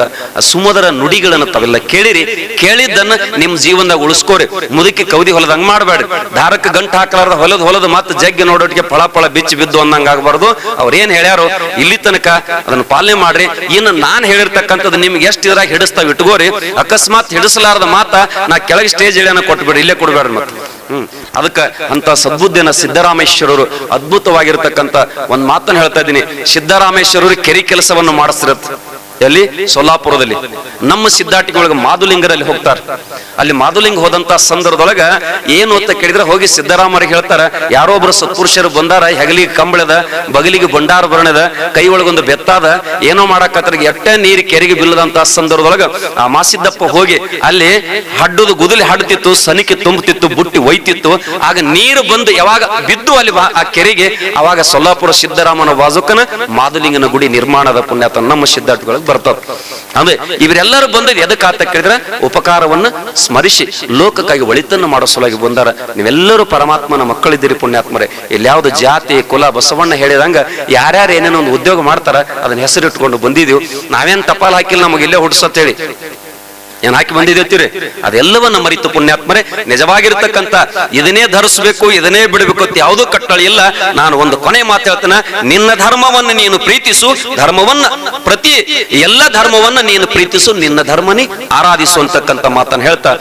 ಸುಮಧರ ನುಡಿಗಳನ್ನು ತಾವೆಲ್ಲ ಕೇಳಿರಿ. ಕೇಳಿದ್ದನ್ನು ನಿಮ್ಮ ಜೀವನದಾಗ ಉಳಿಸ್ಕೋರಿ. ಮುದುಕಿ ಕೌದಿ ಹೊಲದ ಹಂಗೆ ಮಾಡಬೇಡ್ರಿ. ದಾರಕ್ಕೆ ಗಂಟು ಹಾಕಲಾರ್ದ ಹೊಲದ ಹೊಲದ ಮತ್ತೆ ಜಗ್ಗಿ ನೋಡೋಟಿಗೆ ಫಳ ಫಳ ಬಿಚ್ಚಿ ಬಿದ್ದು ಅನ್ನಂಗ ಅವ್ರೇನು ಅವ್ರೇನ್ ಹೇಳ್ಯಾರೋ, ಇಲ್ಲಿ ತನಕ ಅದನ್ನು ಪಾಲನೆ ಮಾಡ್ರಿ. ಇನ್ನು ನಾನು ಹೇಳಿರ್ತಕ್ಕಂಥದ್ದು ನಿಮ್ಗೆ ಎಷ್ಟು ಇದ್ರಾಗ ಹಿಡಿಸ್ತಾವ ಇಟ್ಕೋರಿ? ಅಕಸ್ಮಾತ್ ಹಿಡಿಸಲಾರದ ಮಾತ ನಾ ಕೆಳಗೆ ಸ್ಟೇಜ್ ಇಳಿಯನ್ನ ಕೊಟ್ಬಿಡಿ, ಇಲ್ಲೇ ಕೊಡ್ಬೇಡ್ರಿ ಮತ್ತೆ ಹ್ಮ್. ಅದಕ್ಕ ಅಂತ ಸದ್ಬುದ್ಧಿನ ಸಿದ್ದರಾಮೇಶ್ವರರು ಅದ್ಭುತವಾಗಿರ್ತಕ್ಕಂಥ ಒಂದ್ ಮಾತನ್ನ ಹೇಳ್ತಾ ಇದ್ದೀನಿ. ಸಿದ್ದರಾಮೇಶ್ವರರು ಕೆರಿ ಕೆಲಸವನ್ನು ಮಾಡಿಸ್ತಿರತ್ತೆ. ಎಲ್ಲಿ? ಸೊಲ್ಲಾಪುರದಲ್ಲಿ. ನಮ್ಮ ಸಿದ್ಧಾಟಿಗಳೊಳಗೆ ಮಾದುಲಿಂಗರಲ್ಲಿ ಹೋಗ್ತಾರೆ. ಅಲ್ಲಿ ಮಾದುಲಿಂಗ್ ಹೋದಂತ ಸಂದರ್ಭದೊಳಗ ಏನು ಅಂತ ಕೇಳಿದ್ರೆ ಹೋಗಿ ಸಿದ್ದರಾಮರಿಗೆ ಹೇಳ್ತಾರ, ಯಾರೋ ಒಬ್ರು ಸತ್ಪುರುಷರು ಬಂದಾರ, ಹೆಗಲಿಗೆ ಕಂಬಳದ, ಬಗಲಿಗೆ ಬಂಡಾರ ಬರಣದ, ಕೈ ಒಳಗೊಂದು ಬೆತ್ತಾದ, ಏನೋ ಮಾಡಕತ್ರ ಎಟ್ಟೆ ನೀರು ಕೆರೆಗೆ ಬಿಲ್ಲದಂತ ಸಂದರ್ಭದೊಳಗ ಆ ಮಾಸಿದ್ದಪ್ಪ ಹೋಗಿ ಅಲ್ಲಿ ಹಡ್ಡುದು ಗುದಲಿ ಹಡ್ತಿತ್ತು, ಸನಿಕೆ ತುಂಬುತ್ತಿತ್ತು, ಬುಟ್ಟಿ ಒಯ್ತಿತ್ತು, ಆಗ ನೀರು ಬಂದು ಯಾವಾಗ ಬಿದ್ದು ಅಲ್ಲಿ ಆ ಕೆರೆಗೆ, ಅವಾಗ ಸೊಲ್ಲಾಪುರ ಸಿದ್ದರಾಮನ ಬಾಜುಕನ ಮಾದುಲಿಂಗನ ಗುಡಿ ನಿರ್ಮಾಣದ ಪುಣ್ಯಾತ ನಮ್ಮ ಸಿದ್ಧಾರ್ಥಗಳಿಗೆ ಬರ್ತದ. ಅಂದ್ರೆ ಇವರೆಲ್ಲರೂ ಬಂದದ್ದು ಎದಕ್ಕಾತ ಕೇಳಿದ್ರೆ ಉಪಕಾರವನ್ನ ಸ್ಮರಿಸಿ ಲೋಕಕ್ಕಾಗಿ ಒಳಿತನ್ನು ಮಾಡೋ ಸಲುವಾಗಿ ಬಂದಾರ. ನೀವೆಲ್ಲರೂ ಪರಮಾತ್ಮನ ಮಕ್ಕಳಿದ್ದೀರಿ ಪುಣ್ಯಾತ್ಮರೇ. ಇಲ್ಲಿ ಯಾವ್ದು ಜಾತಿ, ಕುಲ, ಬಸವಣ್ಣ ಹೇಳಿದಂಗ ಯಾರ್ಯಾರು ಏನೇನೋ ಒಂದು ಉದ್ಯೋಗ ಮಾಡ್ತಾರ, ಅದನ್ನ ಹೆಸರಿಟ್ಕೊಂಡು ಬಂದಿದೀವಿ ನಾವೇನ್ ಟಪಾಲ್ ಹಾಕಿಲ್ಲ ನಮಗೆ ಇಲ್ಲೇ ಹುಡ್ಸತ್ ಹೇಳಿ. ಏನ್ ಹಾಕಿ ಬಂದಿದ್ದೀರಿ ಅದೆಲ್ಲವನ್ನ ಮರಿತು ಪುಣ್ಯಾತ್ಮರೇ, ನಿಜವಾಗಿರ್ತಕ್ಕಂಥ ಇದನ್ನೇ ಧರಿಸಬೇಕು, ಇದನ್ನೇ ಬಿಡಬೇಕು ಅಂತ ಯಾವುದೂ ಕಟ್ಟಳಿ ಇಲ್ಲ. ನಾನು ಒಂದು ಕೊನೆ ಮಾತು ಹೇಳ್ತೇನೆ, ನಿನ್ನ ಧರ್ಮವನ್ನು ನೀನು ಪ್ರೀತಿಸು, ಧರ್ಮವನ್ನ ಪ್ರತಿ ಎಲ್ಲ ಧರ್ಮವನ್ನ ನೀನು ಪ್ರೀತಿಸು, ನಿನ್ನ ಧರ್ಮನಿ ಆರಾಧಿಸು ಅಂತಕ್ಕಂಥ ಮಾತನ್ನ ಹೇಳ್ತಾ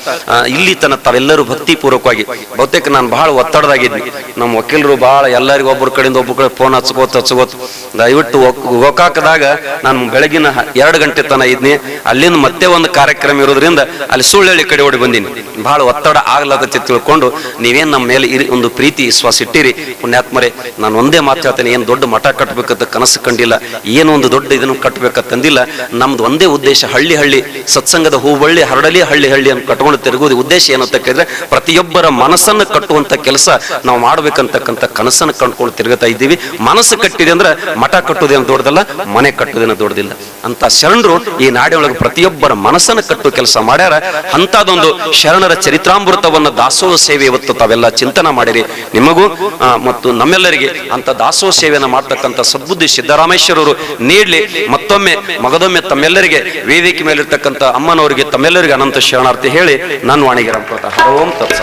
ಇಲ್ಲಿ ತನ್ನ ತಾವೆಲ್ಲರೂ ಭಕ್ತಿ ಪೂರ್ವಕವಾಗಿ ಬಹುತೇಕ ನಾನು ಬಹಳ ಒತ್ತಡದಾಗಿದ್ವಿ. ನಮ್ಮ ವಕೀಲರು ಬಹಳ ಎಲ್ಲರಿಗೂ ಒಬ್ಬರ ಕಡೆಯಿಂದ ಒಬ್ಬರ ಕಡೆ ಫೋನ್ ಹಚ್ಕೋತ ಹಚ್ಕೋತ. ದಯವಿಟ್ಟು ಹೋಗಾಕದಾಗ ನಾನು ಬೆಳಗಿನ ಎರಡು ಗಂಟೆ ತನ ಇದ್ನಿ. ಅಲ್ಲಿಂದ ಮತ್ತೆ ಒಂದು ಕಾರ್ಯಕ್ರಮ ಇರೋದ್ರಿಂದ ಅಲ್ಲಿ ಸುಳ್ಳಳ್ಳಿ ಕಡೆ ಓಡಿ ಬಂದೀನಿ. ಬಹಳ ಒತ್ತಡ ಆಗ್ಲತ್ತ ತಿಳ್ಕೊಂಡು ನೀವೇನ್ ನಮ್ಮ ಮೇಲೆ ಇರಿ ಒಂದು ಪ್ರೀತಿ, ವಿಶ್ವಾಸ ಇಟ್ಟಿರಿ? ಪುಣ್ಯಾತ್ಮರೇ, ನಾನು ಒಂದೇ ಮಾತು ಹೇಳ್ತೇನೆ, ಏನು ದೊಡ್ಡ ಮಠ ಕಟ್ಟಬೇಕಂತ ಕನಸು ಕಂಡಿಲ್ಲ, ಏನೋ ಒಂದು ದೊಡ್ಡ ಇದನ್ನು ಕಟ್ಟಬೇಕಂತಂದಿಲ್ಲ ನಮ್ದು ಒಂದೇ ಉದ್ದೇಶ, ಹಳ್ಳಿ ಹಳ್ಳಿ, ಸತ್ಸಂಗದ ಹೂವಳ್ಳಿ ಹರಡಲಿ ಹಳ್ಳಿ ಹಳ್ಳಿ ಅಂತ ಕಟ್ಕೊಂಡು ತಿರುಗುವುದು. ಉದ್ದೇಶ ಏನು ಅಂತ ಕೇಳಿದ್ರೆ, ಪ್ರತಿಯೊಬ್ಬರ ಮನಸ್ಸನ್ನು ಕಟ್ಟುವಂತ ಕೆಲಸ ನಾವು ಮಾಡ್ಬೇಕಂತಕ್ಕಂಥ ಕನಸನ್ನು ಕಂಡುಕೊಂಡು ತಿರುಗುತ್ತಾ ಇದ್ದೀವಿ. ಮನಸ್ಸು ಕಟ್ಟಿದೆ ಅಂದ್ರೆ ಮಠ ಕಟ್ಟುವುದೇನು ದೊಡ್ಡದಲ್ಲ, ಮನೆ ಕಟ್ಟುವುದೇನು ದೊಡ್ಡದಿಲ್ಲ. ಅಂತ ಶರಣರು ಈ ನಾಡಿನೊಳಗೆ ಪ್ರತಿಯೊಬ್ಬರ ಮನಸ್ಸನ್ನು ಕಟ್ಟುವ ಕೆಲಸ ಮಾಡ್ಯಾರ. ಅಂತದೊಂದು ಶರಣರ ಚರಿತ್ರಾಮೃತವನ್ನು ದಾಸೋಹ ಸೇವೆ ಇವತ್ತು ತಾವೆಲ್ಲ ಚಿಂತನೆ ಮಾಡಿರಿ. ನಿಮಗೂ ಮತ್ತು ನಮ್ಮೆಲ್ಲರಿಗೆ ಅಂತ ದಾಸೋಹ ಸೇವೆಯನ್ನು ಮಾಡ್ತಕ್ಕಂಥ ಸದ್ಬುದ್ಧಿ ಸಿದ್ದರಾಮೇಶ್ವರರು ನೀಡಲಿ. ಮತ್ತೊಮ್ಮೆ ಮಗದೊಮ್ಮೆ ತಮ್ಮೆಲ್ಲರಿಗೆ, ವೇದಿಕೆ ಮೇಲಿರ್ತಕ್ಕಂಥ ಅಮ್ಮನವರಿಗೆ ತಮ್ಮೆಲ್ಲರಿಗೆ ಅನಂತ ಶರಣಾರ್ಥಿ ಹೇಳಿ, ನನ್ನ ವಾಣಿಗೆ ರಂಪ ಓಂ ತತ್ಸ